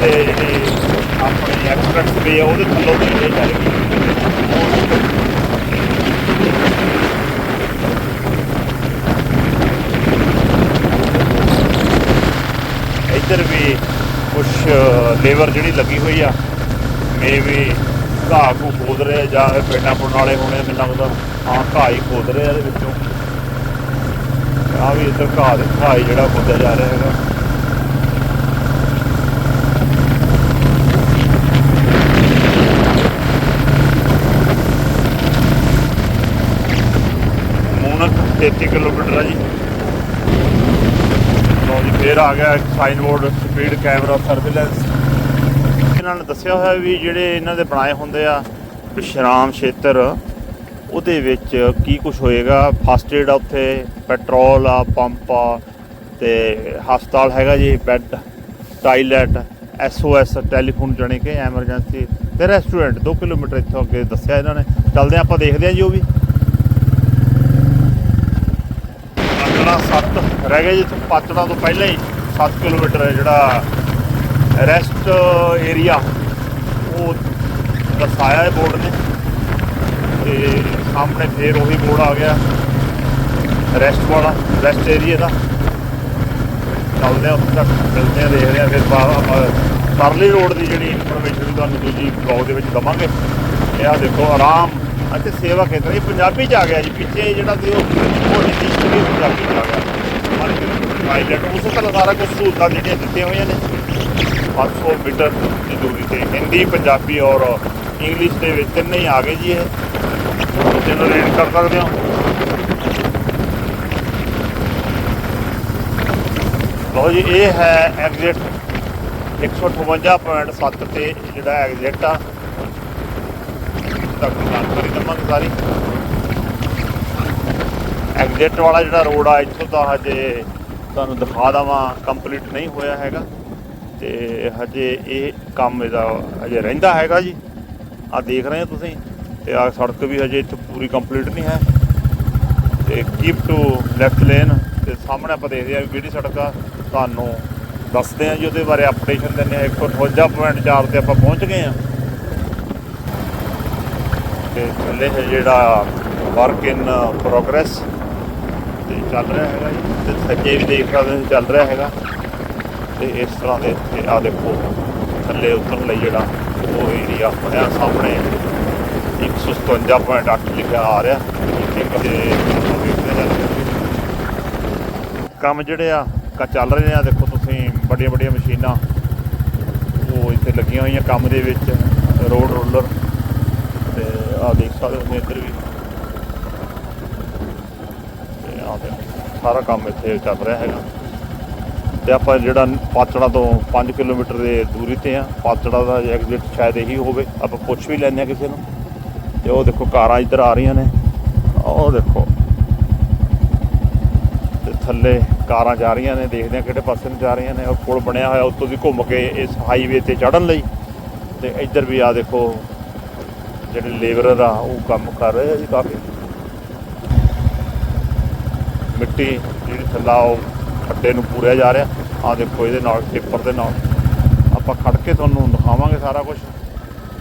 ਤੇ ਜਿਹੜੀ ਆਪਣੀ ਐਕਸਪ੍ਰੈਸ ਵੇ ਆ ਉਹਦੇ ਥੱਲੋਂ ਦੀ ਇਹ ਜਾਏਗੀ ਇੱਧਰ ਵੀ ਕੁਝ ਲੇਬਰ ਜਿਹੜੀ ਲੱਗੀ ਹੋਈ ਆ ਮੇ ਵੀ ਘਾਹ ਨੂੰ ਖੋਦ ਰਹੇ ਜਾਂ ਇਹ ਪਿੰਡਾਂ ਪੁੰਡਾਂ ਵਾਲੇ ਹੋਣੇ ਮੈਨੂੰ ਲੱਗਦਾ ਹਾਂ, ਘਾਹ ਹੀ ਖੋਦ ਰਹੇ ਆ ਇਹਦੇ ਵਿੱਚੋਂ। ਆ ਵੀ ਇੱਧਰ ਘਾਹ ਦੇ, ਘਾਹ ਜਿਹੜਾ ਖੋਦਿਆ ਜਾ ਰਿਹਾ ਹੈਗਾ। ਮੂਨਕ 33 ਕਿਲੋਮੀਟਰ ਆ ਜੀ। ਲੋ ਜੀ, ਫੇਰ ਆ ਗਿਆ sign board speed camera surveillance ਇਹਨਾਂ ਨੇ ਦੱਸਿਆ ਹੋਇਆ ਵੀ ਜਿਹੜੇ ਇਹਨਾਂ ਦੇ ਬਣਾਏ ਹੁੰਦੇ ਆ ਵਿਸ਼ਰਾਮ ਖੇਤਰ ਉਹਦੇ ਵਿੱਚ ਕੀ ਕੁਝ ਹੋਏਗਾ? ਫਸਟ ਏਡ ਆ ਉੱਥੇ ਪੈਟਰੋਲ ਆ ਪੰਪ ਆ, ਤੇ ਹਸਪਤਾਲ ਹੈਗਾ ਜੀ ਬੈੱਡ ਟਾਇਲਟ ਐਸਓਐਸ ਟੈਲੀਫੋਨ ਜਾਣੀ ਕਿ ਐਮਰਜੈਂਸੀ ਤੇ ਰੈਸਟੋਰੈਂਟ 2 ਕਿਲੋਮੀਟਰ ਇੱਥੋਂ ਅੱਗੇ ਦੱਸਿਆ ਇਹਨਾਂ ਨੇ। ਚੱਲਦੇ ਹਾਂ ਆਪਾਂ ਦੇਖਦੇ ਹਾਂ ਜੀ ਉਹ ਵੀ। ਪਾਤੜਾ 7 ਰਹਿ ਗਿਆ ਜੀ ਇੱਥੋਂ ਪਾਤੜਾ ਤੋਂ ਪਹਿਲਾਂ ਹੀ 7 ਕਿਲੋਮੀਟਰ ਹੈ ਜਿਹੜਾ ਰੈਸਟ ਏਰੀਆ, ਉਹ ਦਰਸਾਇਆ ਹੈ ਬੋਰਡ ਨੇ। ਤੇ ਸਾਹਮਣੇ ਫੇਰ ਉਹੀ ਬੋਰਡ ਆ ਗਿਆ, ਰੈਸਟ ਵਾਲਾ, ਰੈਸਟ ਏਰੀਆ ਦਾ। ਚੱਲਦੇ ਆ ਉੱਥੇ ਤੱਕ, ਮਿਲਦੇ ਆ ਦੇਖਦੇ ਆ ਫਿਰ ਬਾਅਦ ਪਰਲੀ ਰੋਡ ਦੀ ਜਿਹੜੀ ਇਨਫੋਰਮੇਸ਼ਨ ਤੁਹਾਨੂੰ ਦੂਜੀ ਬਲੌਗ ਦੇ ਵਿੱਚ ਦਵਾਂਗੇ। ਇਹ ਆ ਦੇਖੋ, ਆਰਾਮ ਅਤੇ ਸੇਵਾ ਖੇਤਰ, ਇਹ ਪੰਜਾਬੀ ਚ ਆ ਗਿਆ ਜੀ, ਪਿੱਛੇ ਜਿਹੜਾ ਸੀ ਉਹ ਉਹ ਹਿੰਦੀ ਚ ਪੰਜਾਬੀ ਚ ਆ ਗਿਆ। ਮਾਰਕੀਟ ਪਾਇਲਟ ਉਸ ਤਰ੍ਹਾਂ ਸਾਰਾ ਕੁਝ ਸਹੂਲਤਾਂ ਜਿਹੜੀਆਂ ਦਿੱਤੀਆਂ ਹੋਈਆਂ ਨੇ। 500 ਮੀਟਰ ਦੀ ਦੂਰੀ ਤੇ, ਹਿੰਦੀ, ਪੰਜਾਬੀ ਔਰ ਇੰਗਲਿਸ਼ ਦੇ ਵਿੱਚ ਤਿੰਨੇ ਹੀ ਆ ਗਏ ਜੀ ਇਹ। ਤੁਸੀਂ ਇਹਨੂੰ ਕਰ ਸਕਦੇ ਹੋ। ਲਓ ਜੀ, ਇਹ ਹੈ ਐਗਜ਼ਿਟ 158.7 ਤੇ ਜਿਹੜਾ ਐਗਜ਼ਿਟ ਆ। ਤੱਕ ਜਾਣਕਾਰੀ ਦਵਾਂਗੇ ਸਾਰੀ। ਐਗਜ਼ਿਟ ਵਾਲਾ ਜਿਹੜਾ ਰੋਡ ਆ, ਇੱਥੋਂ ਦਾ ਹਜੇ ਤੁਹਾਨੂੰ ਦਿਖਾ ਦਵਾਂ ਕੰਪਲੀਟ ਨਹੀਂ ਹੋਇਆ ਹੈਗਾ। ਤੇ ਹਜੇ ਇਹ ਕੰਮ ਇਹਦਾ ਹਜੇ ਰਹਿੰਦਾ ਹੈਗਾ ਜੀ। ਆ ਦੇਖ ਰਹੇ ਹੋ ਤੁਸੀਂ, ਤੇ ਆ ਸੜਕ ਵੀ ਹਜੇ ਇੱਥੇ ਪੂਰੀ ਕੰਪਲੀਟ ਨਹੀਂ ਹੈ। ਤੇ ਕੀਪ ਟੂ ਲੈਫਟ ਲੇਨ ਤੇ ਸਾਹਮਣੇ ਆਪਾਂ ਦੇਖਦੇ ਆ ਵੀ ਕਿਹੜੀ ਸੜਕ ਆ। ਤੁਹਾਨੂੰ ਦੱਸਦੇ ਆ ਜੀ, ਉਹਦੇ ਬਾਰੇ ਅਪਡੇਸ਼ਨ ਦਿੰਦੇ ਆ 158.4 ਤੇ ਆਪਾਂ ਪਹੁੰਚ ਗਏ ਆ ਤੇ ਥੱਲੇ ਹੈ ਜਿਹੜਾ ਵਰਕ ਇਨ ਪ੍ਰੋਗਰੈਸ ਤੇ ਚੱਲ ਰਿਹਾ ਹੈਗਾ ਜੀ। ਤੇ ਸੱਜੇ ਵੀ ਦੇਖ ਸਕਦੇ ਹੋ ਚੱਲ ਰਿਹਾ ਹੈਗਾ। ਤੇ ਇਸ ਤਰ੍ਹਾਂ ਦੇ ਇੱਥੇ ਆ ਦੇਖੋ, ਥੱਲੇ ਉਤਰਨ ਲਈ ਜਿਹੜਾ ਉਹ ਏਰੀਆ ਬਣਿਆ ਸਾਹਮਣੇ। 157.8 ਲਿਖਿਆ ਆ ਰਿਹਾ। ਇੱਥੇ ਕਦੇ ਵੇਖਦੇ ਜਾਂਦੇ ਕੰਮ ਜਿਹੜੇ ਆ, ਕ ਚੱਲ ਰਹੇ ਆ। ਦੇਖੋ ਤੁਸੀਂ ਵੱਡੀਆਂ ਵੱਡੀਆਂ ਮਸ਼ੀਨਾਂ, ਉਹ ਇੱਥੇ ਲੱਗੀਆਂ ਹੋਈਆਂ ਕੰਮ ਦੇ ਵਿੱਚ, ਰੋਡ ਰੋਲਰ ਤੇ ਆ ਦੇਖ ਸਕਦੇ ਹੋ ਇੱਧਰ ਵੀ। ਤੇ ਆ ਦੇਖੋ, ਸਾਰਾ ਕੰਮ ਇੱਥੇ ਚੱਲ ਰਿਹਾ ਹੈਗਾ। ਤੇ ਆਪਾਂ ਜਿਹੜਾ ਪਾਤੜਾ ਤੋਂ 5 ਕਿਲੋਮੀਟਰ ਦੇ ਦੂਰੀ ਤੇ ਆ ਪਾਤੜਾ ਦਾ ਐਗਜ਼ਿਟ ਸ਼ਾਇਦ ਇਹੀ ਹੋਵੇ। ਆਪਾਂ ਪੁੱਛ ਵੀ ਲੈਂਦੇ ਆ ਕਿਸੇ ਨੂੰ। ਤੇ ਉਹ ਦੇਖੋ ਕਾਰਾਂ ਇੱਧਰ ਆ ਰਹੀਆਂ ਨੇ। ਉਹ ਦੇਖੋ। ਤੇ ਥੱਲੇ ਕਾਰਾਂ ਜਾ ਰਹੀਆਂ ਨੇ, ਦੇਖਦੇ ਆ ਕਿਹੜੇ ਪਾਸੇ ਨੂੰ ਜਾ ਰਹੀਆਂ ਨੇ। ਉਹ ਪੁਲ ਬਣਿਆ ਹੋਇਆ ਉੱਤੋਂ ਦੀ ਘੁੰਮ ਕੇ ਇਸ ਹਾਈਵੇ ਤੇ ਚੜਨ ਲਈ। ਤੇ ਇੱਧਰ ਵੀ ਆ ਦੇਖੋ ਜਿਹੜੇ ਲੇਬਰਰ ਆ, ਉਹ ਕੰਮ ਕਰ ਰਹੇ ਆ ਜੀ ਕਾਫੀ। ਮਿੱਟੀ ਜਿਹੜੀ ਥੱਲਾ ਉਹ ਖੱਡੇ ਨੂੰ ਪੂਰਿਆ ਜਾ ਰਿਹਾ। ਆ ਦੇਖੋ ਇਹਦੇ ਨਾਲ ਟਿੱਪਰ ਦੇ ਨਾਲ। ਆਪਾਂ ਖੜ ਕੇ ਤੁਹਾਨੂੰ ਦਿਖਾਵਾਂਗੇ ਸਾਰਾ ਕੁਝ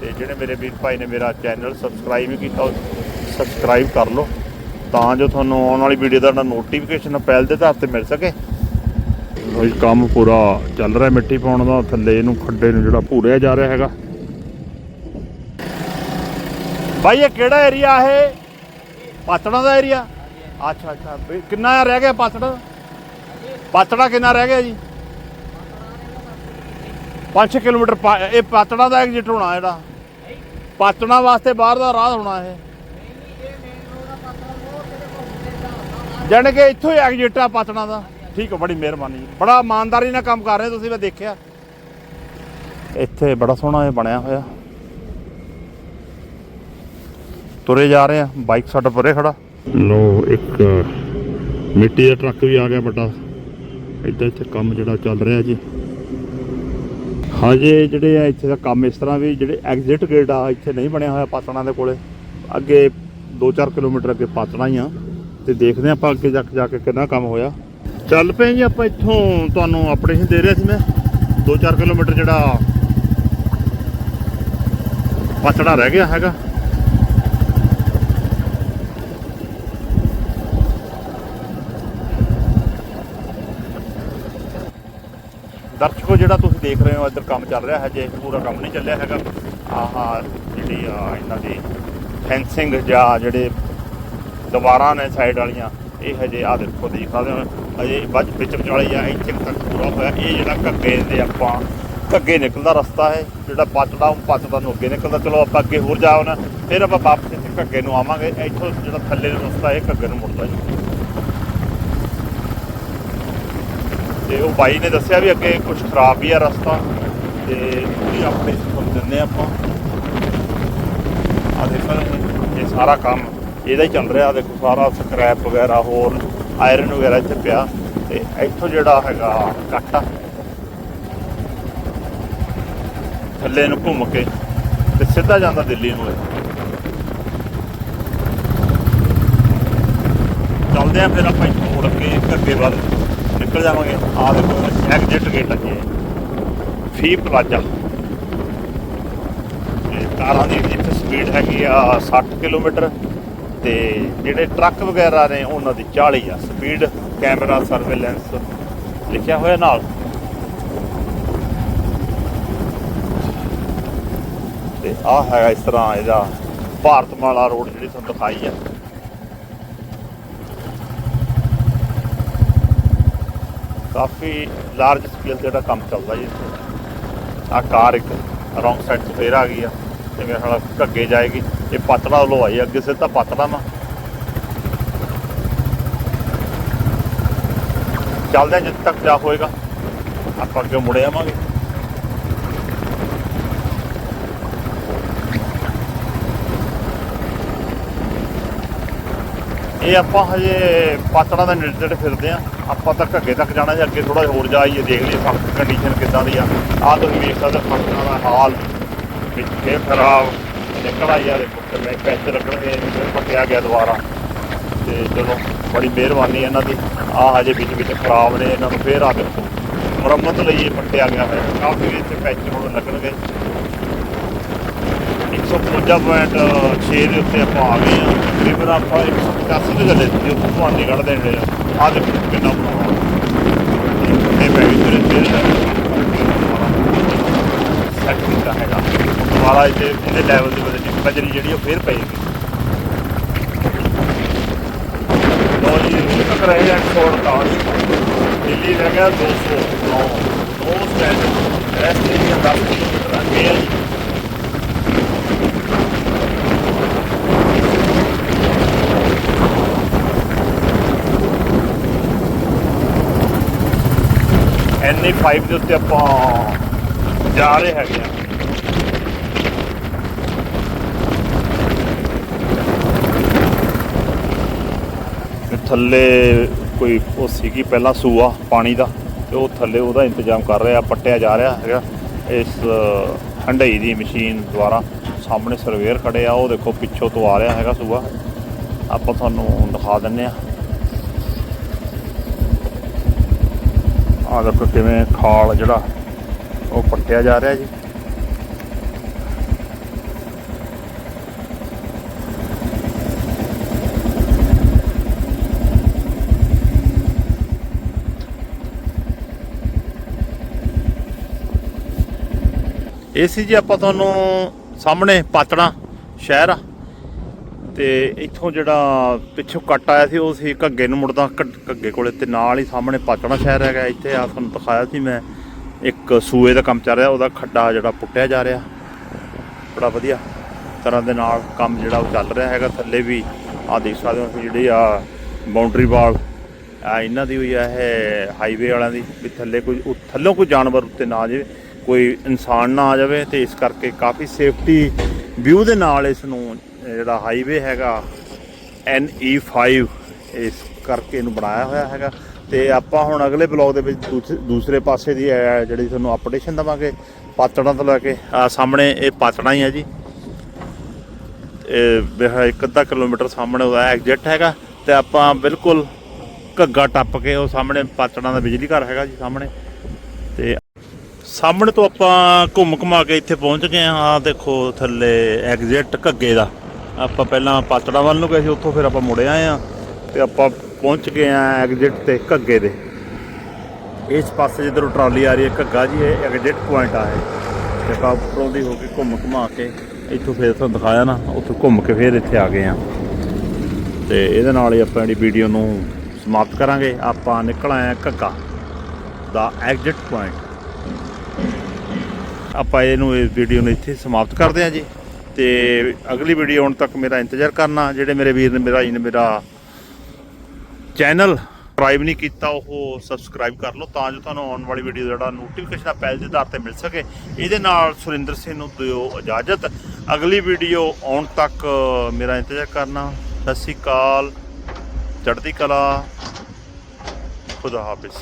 ਤੇ ਜਿਹੜੇ ਮੇਰੇ ਵੀਰ ਭਾਈ ਨੇ ਮੇਰਾ ਚੈਨਲ ਸਬਸਕ੍ਰਾਈਬ ਨਹੀਂ ਕੀਤਾ ਸਬਸਕ੍ਰਾਈਬ ਕਰ ਲਓ। ਤਾਂ ਜੋ ਤੁਹਾਨੂੰ ਆਉਣ ਵਾਲੀ ਵੀਡੀਓ ਦਾ ਨੋਟੀਫਿਕੇਸ਼ਨ ਪਹਿਲ ਦੇ ਆਧਾਰ ਤੇ ਮਿਲ ਸਕੇ। ਲੋ ਕੰਮ ਪੂਰਾ ਚੱਲ ਰਿਹਾ ਮਿੱਟੀ ਪਾਉਣ ਦਾ, ਥੱਲੇ ਇਹਨੂੰ ਖੱਡੇ ਨੂੰ ਜਿਹੜਾ ਪੂਰਿਆ ਜਾ ਰਿਹਾ ਹੈਗਾ। ਭਾਈ ਇਹ ਕਿਹੜਾ ਏਰੀਆ ਇਹ? ਪਾਤੜਾ ਦਾ ਏਰੀਆ ਅੱਛਾ ਅੱਛਾ। ਕਿੰਨਾ ਰਹਿ ਗਿਆ ਪਾਤੜਾ? ਪਾਤੜਾ ਕਿੰਨਾ ਰਹਿ ਗਿਆ ਜੀ? 5 ਕਿਲੋਮੀਟਰ ਇਹ ਪਾਤੜਾ ਦਾ ਐਗਜ਼ਿਟ ਹੋਣਾ ਜਿਹੜਾ। ਪਾਤੜਾ ਵਾਸਤੇ ਬਾਹਰ ਦਾ ਰਾਹ ਹੋਣਾ ਇਹ। ਜਾਣੀ ਕਿ ਇੱਥੋਂ ਹੀ ਐਗਜ਼ਿਟ ਆ ਪਾਤੜਾ ਦਾ। ਠੀਕ ਹੈ ਬੜੀ ਮਿਹਰਬਾਨੀ। ਬੜਾ ਇਮਾਨਦਾਰੀ ਨਾਲ ਕੰਮ ਕਰ ਰਹੇ ਤੁਸੀਂ, ਮੈਂ ਦੇਖਿਆ। ਇੱਥੇ ਬੜਾ ਸੋਹਣਾ ਇਹ ਬਣਿਆ ਹੋਇਆ। ਤੁਰੇ ਜਾ ਰਹੇ ਆ, ਬਾਈਕ ਸਾਡਾ ਪਰੇ ਖੜਾ। ਲੋ ਇੱਕ ਮਿੱਟੀ ਦਾ ਟਰੱਕ ਵੀ ਆ ਗਿਆ ਵੱਡਾ। ਇੱਦਾਂ ਇੱਥੇ ਕੰਮ ਜਿਹੜਾ ਚੱਲ ਰਿਹਾ ਜੀ। ਹਜੇ ਜਿਹੜੇ ਆ ਇੱਥੇ ਦਾ ਕੰਮ ਇਸ ਤਰ੍ਹਾਂ ਵੀ ਜਿਹੜੇ ਐਗਜ਼ਿਟ ਗੇਟ ਆ, ਇੱਥੇ ਨਹੀਂ ਬਣਿਆ ਹੋਇਆ ਪਾਤਣਾ ਦੇ ਕੋਲੇ। ਅੱਗੇ 2-4 ਕਿਲੋਮੀਟਰ ਅੱਗੇ ਪਾਤਣਾ ਹੀ ਆ। ਤੇ ਦੇਖਦੇ ਆ ਆਪਾਂ ਅੱਗੇ ਜਾ ਕੇ ਜਾ ਕੇ ਕਿੰਨਾ ਕੰਮ ਹੋਇਆ। ਚੱਲ ਪਏ ਜੀ ਆਪਾਂ ਇੱਥੋਂ, ਤੁਹਾਨੂੰ ਅਪਡੇਸ਼ਨ ਦੇ ਰਿਹਾ ਸੀ ਮੈਂ। 2-4 ਕਿਲੋਮੀਟਰ ਜਿਹੜਾ ਪਾਤੜਾ ਰਹਿ ਗਿਆ ਹੈਗਾ। ਦਰਸ਼ਕੋ, ਜਿਹੜਾ ਤੁਸੀਂ ਦੇਖ ਰਹੇ ਹੋ, ਇੱਧਰ ਕੰਮ ਚੱਲ ਰਿਹਾ ਹੈ ਜੇ ਪੂਰਾ ਕੰਮ ਨਹੀਂ ਚੱਲਿਆ ਹੈਗਾ। ਆਹ ਜਿਹੜੀ ਆ ਇਹਨਾਂ ਦੀ ਫੈਂਸਿੰਗ ਜਾਂ ਜਿਹੜੇ ਦੀਵਾਰਾਂ ਨੇ ਸਾਈਡ ਵਾਲੀਆਂ, ਇਹ ਹਜੇ ਆ ਦੇਖੋ, ਦੇਖ ਸਕਦੇ ਹੋ। ਹਜੇ ਵਿੱਚ ਵਿੱਚ ਵਿਚਾਲੇ ਆ, ਇੱਥੇ ਕੁ ਤੱਕ ਪੂਰਾ ਹੋਇਆ। ਇਹ ਜਿਹੜਾ ਘੱਗੇ ਦੇ ਆਪਾਂ, ਘੱਗੇ ਨਿਕਲਦਾ ਰਸਤਾ ਹੈ, ਜਿਹੜਾ ਪੱਟਦਾ ਉਹ ਪੱਟਦਾ ਨੂੰ ਅੱਗੇ ਨਿਕਲਦਾ। ਚਲੋ, ਆਪਾਂ ਅੱਗੇ ਹੋਰ ਜਾਓ ਫਿਰ ਆਪਾਂ ਵਾਪਸ ਇੱਥੇ ਘੱਗੇ ਨੂੰ ਆਵਾਂਗੇ। ਇੱਥੋਂ ਜਿਹੜਾ ਥੱਲੇ ਦਾ ਰਸਤਾ ਇਹ ਘੱਗੇ ਨੂੰ ਮੁੜਦਾ ਜੀ। ਤੇ ਉਹ ਬਾਈ ਨੇ ਦੱਸਿਆ ਵੀ ਅੱਗੇ ਕੁਝ ਖਰਾਬ ਵੀ ਆ ਰਸਤਾ ਤੇ ਪੂਰੀ ਆਪਣੇ ਤੁਹਾਨੂੰ ਦਿੰਦੇ ਆਪਾਂ। ਆ ਦੇਖੋ ਇਹ ਸਾਰਾ ਕੰਮ, ਇਹਦਾ ਹੀ ਚੱਲ ਰਿਹਾ। ਦੇਖੋ ਸਾਰਾ ਸਕ੍ਰੈਪ ਵਗੈਰਾ, ਹੋਰ ਆਇਰਨ ਵਗੈਰਾ ਇੱਥੇ ਪਿਆ। ਤੇ ਇੱਥੋਂ ਜਿਹੜਾ ਹੈਗਾ ਕੱਟ ਆ। ਥੱਲੇ ਨੂੰ ਘੁੰਮ ਕੇ ਤੇ ਸਿੱਧਾ ਜਾਂਦਾ ਦਿੱਲੀ ਨੂੰ ਇਹ। ਚੱਲਦੇ ਆ ਫਿਰ ਆਪਾਂ ਇੱਥੋਂ ਮੁੜ ਕੇ ਅੱਗੇ ਵੱਲ। ਨਿਕਲ ਜਾਵਾਂਗੇ। ਆ ਦੇਖੋ ਐਗਜ਼ਿਟ ਗੇਟ ਲੱਗੇ ਫੀ ਪਲਾਜ਼ਾ। ਕਾਰਾਂ ਦੀ ਇੱਥੇ ਸਪੀਡ ਹੈਗੀ ਆ 60 ਕਿਲੋਮੀਟਰ। ਤੇ ਜਿਹੜੇ ਟਰੱਕ ਵਗੈਰਾ ਨੇ, ਉਹਨਾਂ ਦੀ 40 ਆ। ਸਪੀਡ ਕੈਮਰਾ ਸਰਵੇਲੈਂਸ ਲਿਖਿਆ ਹੋਇਆ ਨਾਲ। ਤੇ ਆ ਹੈਗਾ ਇਸ ਤਰ੍ਹਾਂ ਇਹਦਾ ਭਾਰਤਮਾਲਾ ਰੋਡ ਜਿਹੜੀ ਤੁਹਾਨੂੰ ਦਿਖਾਈ ਆ। ਕਾਫੀ ਲਾਰਜ ਸਕੇਲ ਤੇ ਜਿਹੜਾ ਕੰਮ ਚੱਲਦਾ ਜੀ ਆ ਕਾਰ ਇੱਕ ਰੌਂਗ ਸਾਈਡ ਤੋਂ ਫੇਰ ਆ ਗਈ ਆ। ਤੇ ਮੇਰੇ ਨਾਲ ਘੱਗੇ ਜਾਏਗੀ, ਇਹ ਪਤੜਾ ਲੋ ਆਈ ਅੱਗੇ ਤਾਂ ਪਤੜਾ ਮਾ ਚੱਲਦੇ ਜਿੱਦ ਤੱਕ ਜਾ ਹੋਏਗਾ, ਆਪਾਂ ਅੱਗੇ ਮੁੜੇ ਆਵਾਂਗੇ। ਇਹ ਆਪਾਂ ਹਜੇ ਪਾਤੜਾ ਦੇ ਨੇੜੇ ਫਿਰਦੇ ਆਂ। ਆਪਾਂ ਤਾਂ ਘੱਗੇ ਤੱਕ ਜਾਣਾ ਜਾਂ, ਅੱਗੇ ਥੋੜਾ ਹੋਰ ਜਾਈਏ ਦੇਖ ਲਈਏ ਫ਼ਰਕ ਕੰਡੀਸ਼ਨ ਕਿੱਦਾਂ ਦੀ ਆ। ਆਹ ਤੁਸੀਂ ਵੇਖ ਸਕਦੇ ਫਰਕਾਂ ਦਾ ਹਾਲ। ਵਿੱਚ ਫੇਰ ਖਰਾਬ ਨਿਕਲ ਆਈ ਯਾਰ ਤੇ ਮੈਂ ਪੈਸੇ ਲੱਗਣਗੇ ਫਿਰ ਪੱਟਿਆ ਗਿਆ ਦੁਬਾਰਾ। ਤੇ ਚਲੋ, ਬੜੀ ਮਿਹਰਬਾਨੀ ਇਹਨਾਂ ਦੀ। ਆਹ ਹਜੇ ਵਿੱਚ ਵਿੱਚ ਖਰਾਬ ਨੇ ਇਹਨਾਂ ਨੂੰ, ਫੇਰ ਆ ਦੇਖੋ। ਮੁਰੰਮਤ ਲਈ ਇਹ ਪੱਟਿਆ ਗਿਆ ਹੈ ਕਾਫੀ ਇੱਥੇ ਪੈਸੇ ਹੁਣ ਲੱਗਣਗੇ। 155.6 ਦੇ ਉੱਤੇ ਆਪਾਂ ਆ ਗਏ ਆ ਤਕਰੀਬਨ ਆਪਾਂ 185 ਦੇ ਗੱਲੇ ਸੀ ਉੱਥੇ ਤੁਹਾਨੂੰ ਕੱਢ ਅੱਜ ਕਿੰਨਾ ਬਣਾਉਣਾ ਇਹ ਪੈ ਤੇਰੇ ਤੇਰੇ ਸੈੱਟ ਕੀਤਾ ਹੈਗਾ ਦੁਬਾਰਾ ਇਹਦੇ ਇਹਦੇ ਲੈਵਲ ਦੇ ਵਿੱਚ ਕਜਰੀ ਜਿਹੜੀ ਉਹ ਫੇਰ ਪਏਗੀ ਲੋ ਜੀ ਇਹ ਤੱਕ ਰਹੇ ਆ 148 ਦਿੱਲੀ ਰਹਿ ਗਿਆ 209 ਦੋ ਸਟੈਂਡ ਰੈਸਟ ਏਰੀਆ 10 ਕਿਲੋਮੀਟਰ ਅੱਗੇ ਆ ਐਨਏ 5 ਦੇ ਉੱਤੇ ਆਪਾਂ ਜਾ ਰਹੇ ਹੈਗੇ ਆ ਥੱਲੇ ਕੋਈ ਉਹ ਸੀਗੀ ਪਹਿਲਾਂ ਸੂਆ ਪਾਣੀ ਦਾ, ਤੇ ਉਹ ਥੱਲੇ ਉਹਦਾ ਇੰਤਜ਼ਾਮ ਕਰ ਰਿਹਾ, ਪੱਟਿਆ ਜਾ ਰਿਹਾ ਹੈਗਾ। ਇਸ ਹੰਡਈ ਦੀ ਮਸ਼ੀਨ ਦੁਆਰਾ ਸਾਹਮਣੇ ਸਰਵੇਅਰ ਖੜੇ ਆ, ਉਹ ਦੇਖੋ ਪਿੱਛੋਂ ਤੋਂ ਆ ਰਿਹਾ ਹੈਗਾ ਸੂਆ। ਆਪਾਂ ਤੁਹਾਨੂੰ ਦਿਖਾ ਦਿੰਨੇ ਆ ਆ ਦੇਖੋ ਕਿਵੇਂ ਖਾਲ ਜਿਹੜਾ ਉਹ ਪੱਟਿਆ ਜਾ ਰਿਹਾ ਜੀ। ਇਹ ਸੀ ਜੀ ਆਪਾਂ ਤੁਹਾਨੂੰ ਸਾਹਮਣੇ ਪਾਤੜਾ, ਸ਼ਹਿਰ ਆ। ਤੇ ਇੱਥੋਂ ਜਿਹੜਾ ਪਿੱਛੋਂ ਕੱਟ ਆਇਆ ਸੀ, ਉਹ ਸੀ ਘੱਗੇ ਨੂੰ ਮੁੜਦਾ ਘ- ਘੱਗੇ ਕੋਲੇ ਤੇ ਨਾਲ ਹੀ ਸਾਹਮਣੇ ਪਾਤੜਾ ਸ਼ਹਿਰ ਹੈਗਾ ਇੱਥੇ। ਆ ਤੁਹਾਨੂੰ ਦਿਖਾਇਆ ਸੀ ਮੈਂ। ਇੱਕ ਸੂਏ ਦਾ ਕੰਮ ਚੱਲ ਰਿਹਾ, ਉਹਦਾ ਖੱਡਾ ਜਿਹੜਾ ਪੁੱਟਿਆ ਜਾ ਰਿਹਾ। ਬੜਾ ਵਧੀਆ ਤਰ੍ਹਾਂ ਦੇ ਨਾਲ ਕੰਮ ਜਿਹੜਾ ਉਹ ਚੱਲ ਰਿਹਾ ਹੈਗਾ। ਥੱਲੇ ਵੀ ਆ ਦੇਖ ਸਕਦੇ ਹੋ ਜਿਹੜੀ ਆ ਬਾਉਂਡਰੀ ਵਾਲ ਆ ਇਹਨਾਂ ਦੀ ਹੋਈ ਆ ਇਹ ਹਾਈਵੇ ਵਾਲਿਆਂ ਦੀ, ਵੀ ਥੱਲੇ ਕੋਈ ਉਹ ਥੱਲੋਂ ਕੋਈ ਜਾਨਵਰ ਉੱਤੇ ਨਾ ਆ ਜਾਵੇ ਕੋਈ ਇਨਸਾਨ ਨਾ ਆ ਜਾਵੇ ਤੇ ਇਸ ਕਰਕੇ ਕਾਫੀ ਸੇਫਟੀ ਵਿਊ ਦੇ ਨਾਲ ਇਸ ਨੂੰ ਜਿਹੜਾ ਹਾਈਵੇ ਹੈਗਾ NE5 ਇਸ ਕਰਕੇ ਇਹਨੂੰ ਬਣਾਇਆ ਹੋਇਆ ਹੈਗਾ। ਤੇ ਆਪਾਂ ਹੁਣ ਅਗਲੇ ਬਲੌਗ ਦੇ ਵਿੱਚ ਦੂਸ- ਦੂਸਰੇ ਪਾਸੇ ਦੀ ਇਹ ਜਿਹੜੀ ਤੁਹਾਨੂੰ ਅਪਡੇਸ਼ਨ ਦਵਾਂਗੇ, ਪਾਤੜਾਂ ਤੋਂ ਲੈ ਕੇ। ਆ ਸਾਹਮਣੇ ਇਹ ਪਾਤੜਾਂ ਹੀ ਹੈ ਜੀ। ਇਹ ਇੱਕ ਅੱਧਾ ਕਿਲੋਮੀਟਰ ਸਾਹਮਣੇ ਉਹਦਾ ਐਗਜ਼ਿਟ ਹੈਗਾ। ਤੇ ਆਪਾਂ ਬਿਲਕੁਲ ਘੱਗਾ ਟੱਪ ਕੇ ਉਹ ਸਾਹਮਣੇ ਪਾਤੜਾਂ ਦਾ ਬਿਜਲੀ ਘਰ ਹੈਗਾ ਜੀ ਸਾਹਮਣੇ। ਤੇ ਸਾਹਮਣੇ ਤੋਂ ਆਪਾਂ ਘੁੰਮ ਘੁਮਾ ਕੇ ਇੱਥੇ ਪਹੁੰਚ ਗਏ ਹਾਂ। ਦੇਖੋ ਥੱਲੇ ਐਗਜ਼ਿਟ ਘੱਗੇ ਦਾ। ਆਪਾਂ ਪਹਿਲਾਂ ਪਾਤੜਾ ਵੱਲ ਨੂੰ ਗਏ ਸੀ, ਉੱਥੋਂ ਫਿਰ ਆਪਾਂ ਮੁੜੇ ਆਏ ਆ ਤੇ ਆਪਾਂ ਪਹੁੰਚ ਗਏ ਆ ਐਗਜ਼ਿਟ ਤੇ ਘੱਗੇ ਦੇ। ਇਸ ਪਾਸੇ ਜਿੱਧਰੋਂ ਟਰਾਲੀ ਆ ਰਹੀ ਹੈ, ਘੱਗਾ ਜੀ, ਇਹ ਐਗਜ਼ਿਟ ਪੁਆਇੰਟ ਆ ਇਹ। ਤੇ ਆਪਾਂ ਉੱਪਰੋਂ ਦੀ ਹੋ ਕੇ ਘੁੰਮ ਘੁਮਾ ਕੇ ਇੱਥੋਂ ਫਿਰ ਤੁਹਾਨੂੰ ਦਿਖਾਇਆ ਨਾ, ਉੱਥੋਂ ਘੁੰਮ ਕੇ ਫਿਰ ਇੱਥੇ ਆ ਗਏ ਆ ਤੇ ਇਹਦੇ ਨਾਲ ਹੀ ਆਪਾਂ ਜਿਹੜੀ ਵੀਡੀਓ ਨੂੰ ਸਮਾਪਤ ਕਰਾਂਗੇ, ਆਪਾਂ ਨਿਕਲ ਆਏ ਆ ਘੱਗਾ, ਦਾ ਐਗਜ਼ਿਟ ਪੁਆਇੰਟ। ਆਪਾਂ ਇਹਨੂੰ ਇਸ ਵੀਡੀਓ ਨੂੰ ਇੱਥੇ ਸਮਾਪਤ ਕਰਦੇ ਹਾਂ ਜੀ। ਤੇ ਅਗਲੀ ਵੀਡੀਓ ਆਉਣ ਤੱਕ ਮੇਰਾ ਇੰਤਜ਼ਾਰ ਕਰਨਾ, ਜਿਹੜੇ ਮੇਰੇ ਵੀਰ ਨੇ, ਮੇਰਾ ਜੀ ਨੇ ਮੇਰਾ ਚੈਨਲ ਸਬਸਕ੍ਰਾਈਬ ਨਹੀਂ ਕੀਤਾ, ਉਹ ਸਬਸਕ੍ਰਾਈਬ ਕਰ ਲਓ ਤਾਂ ਜੋ ਤੁਹਾਨੂੰ ਆਉਣ ਵਾਲੀ ਵੀਡੀਓ ਦਾ ਜਿਹੜਾ ਨੋਟੀਫਿਕੇਸ਼ਨ ਪਹਿਲ ਦੇ ਆਧਾਰ ਤੇ ਮਿਲ ਸਕੇ। ਇਹਦੇ ਨਾਲ ਸੁਰਿੰਦਰ ਸਿੰਘ ਨੂੰ ਦਿਓ ਇਜਾਜ਼ਤ। ਅਗਲੀ ਵੀਡੀਓ ਆਉਣ ਤੱਕ ਮੇਰਾ ਇੰਤਜ਼ਾਰ ਕਰਨਾ। ਸਤਿ ਸ਼੍ਰੀ ਅਕਾਲ। ਚੜ੍ਹਦੀ ਕਲਾ। ਖੁਦਾ ਹਾਫਿਜ਼।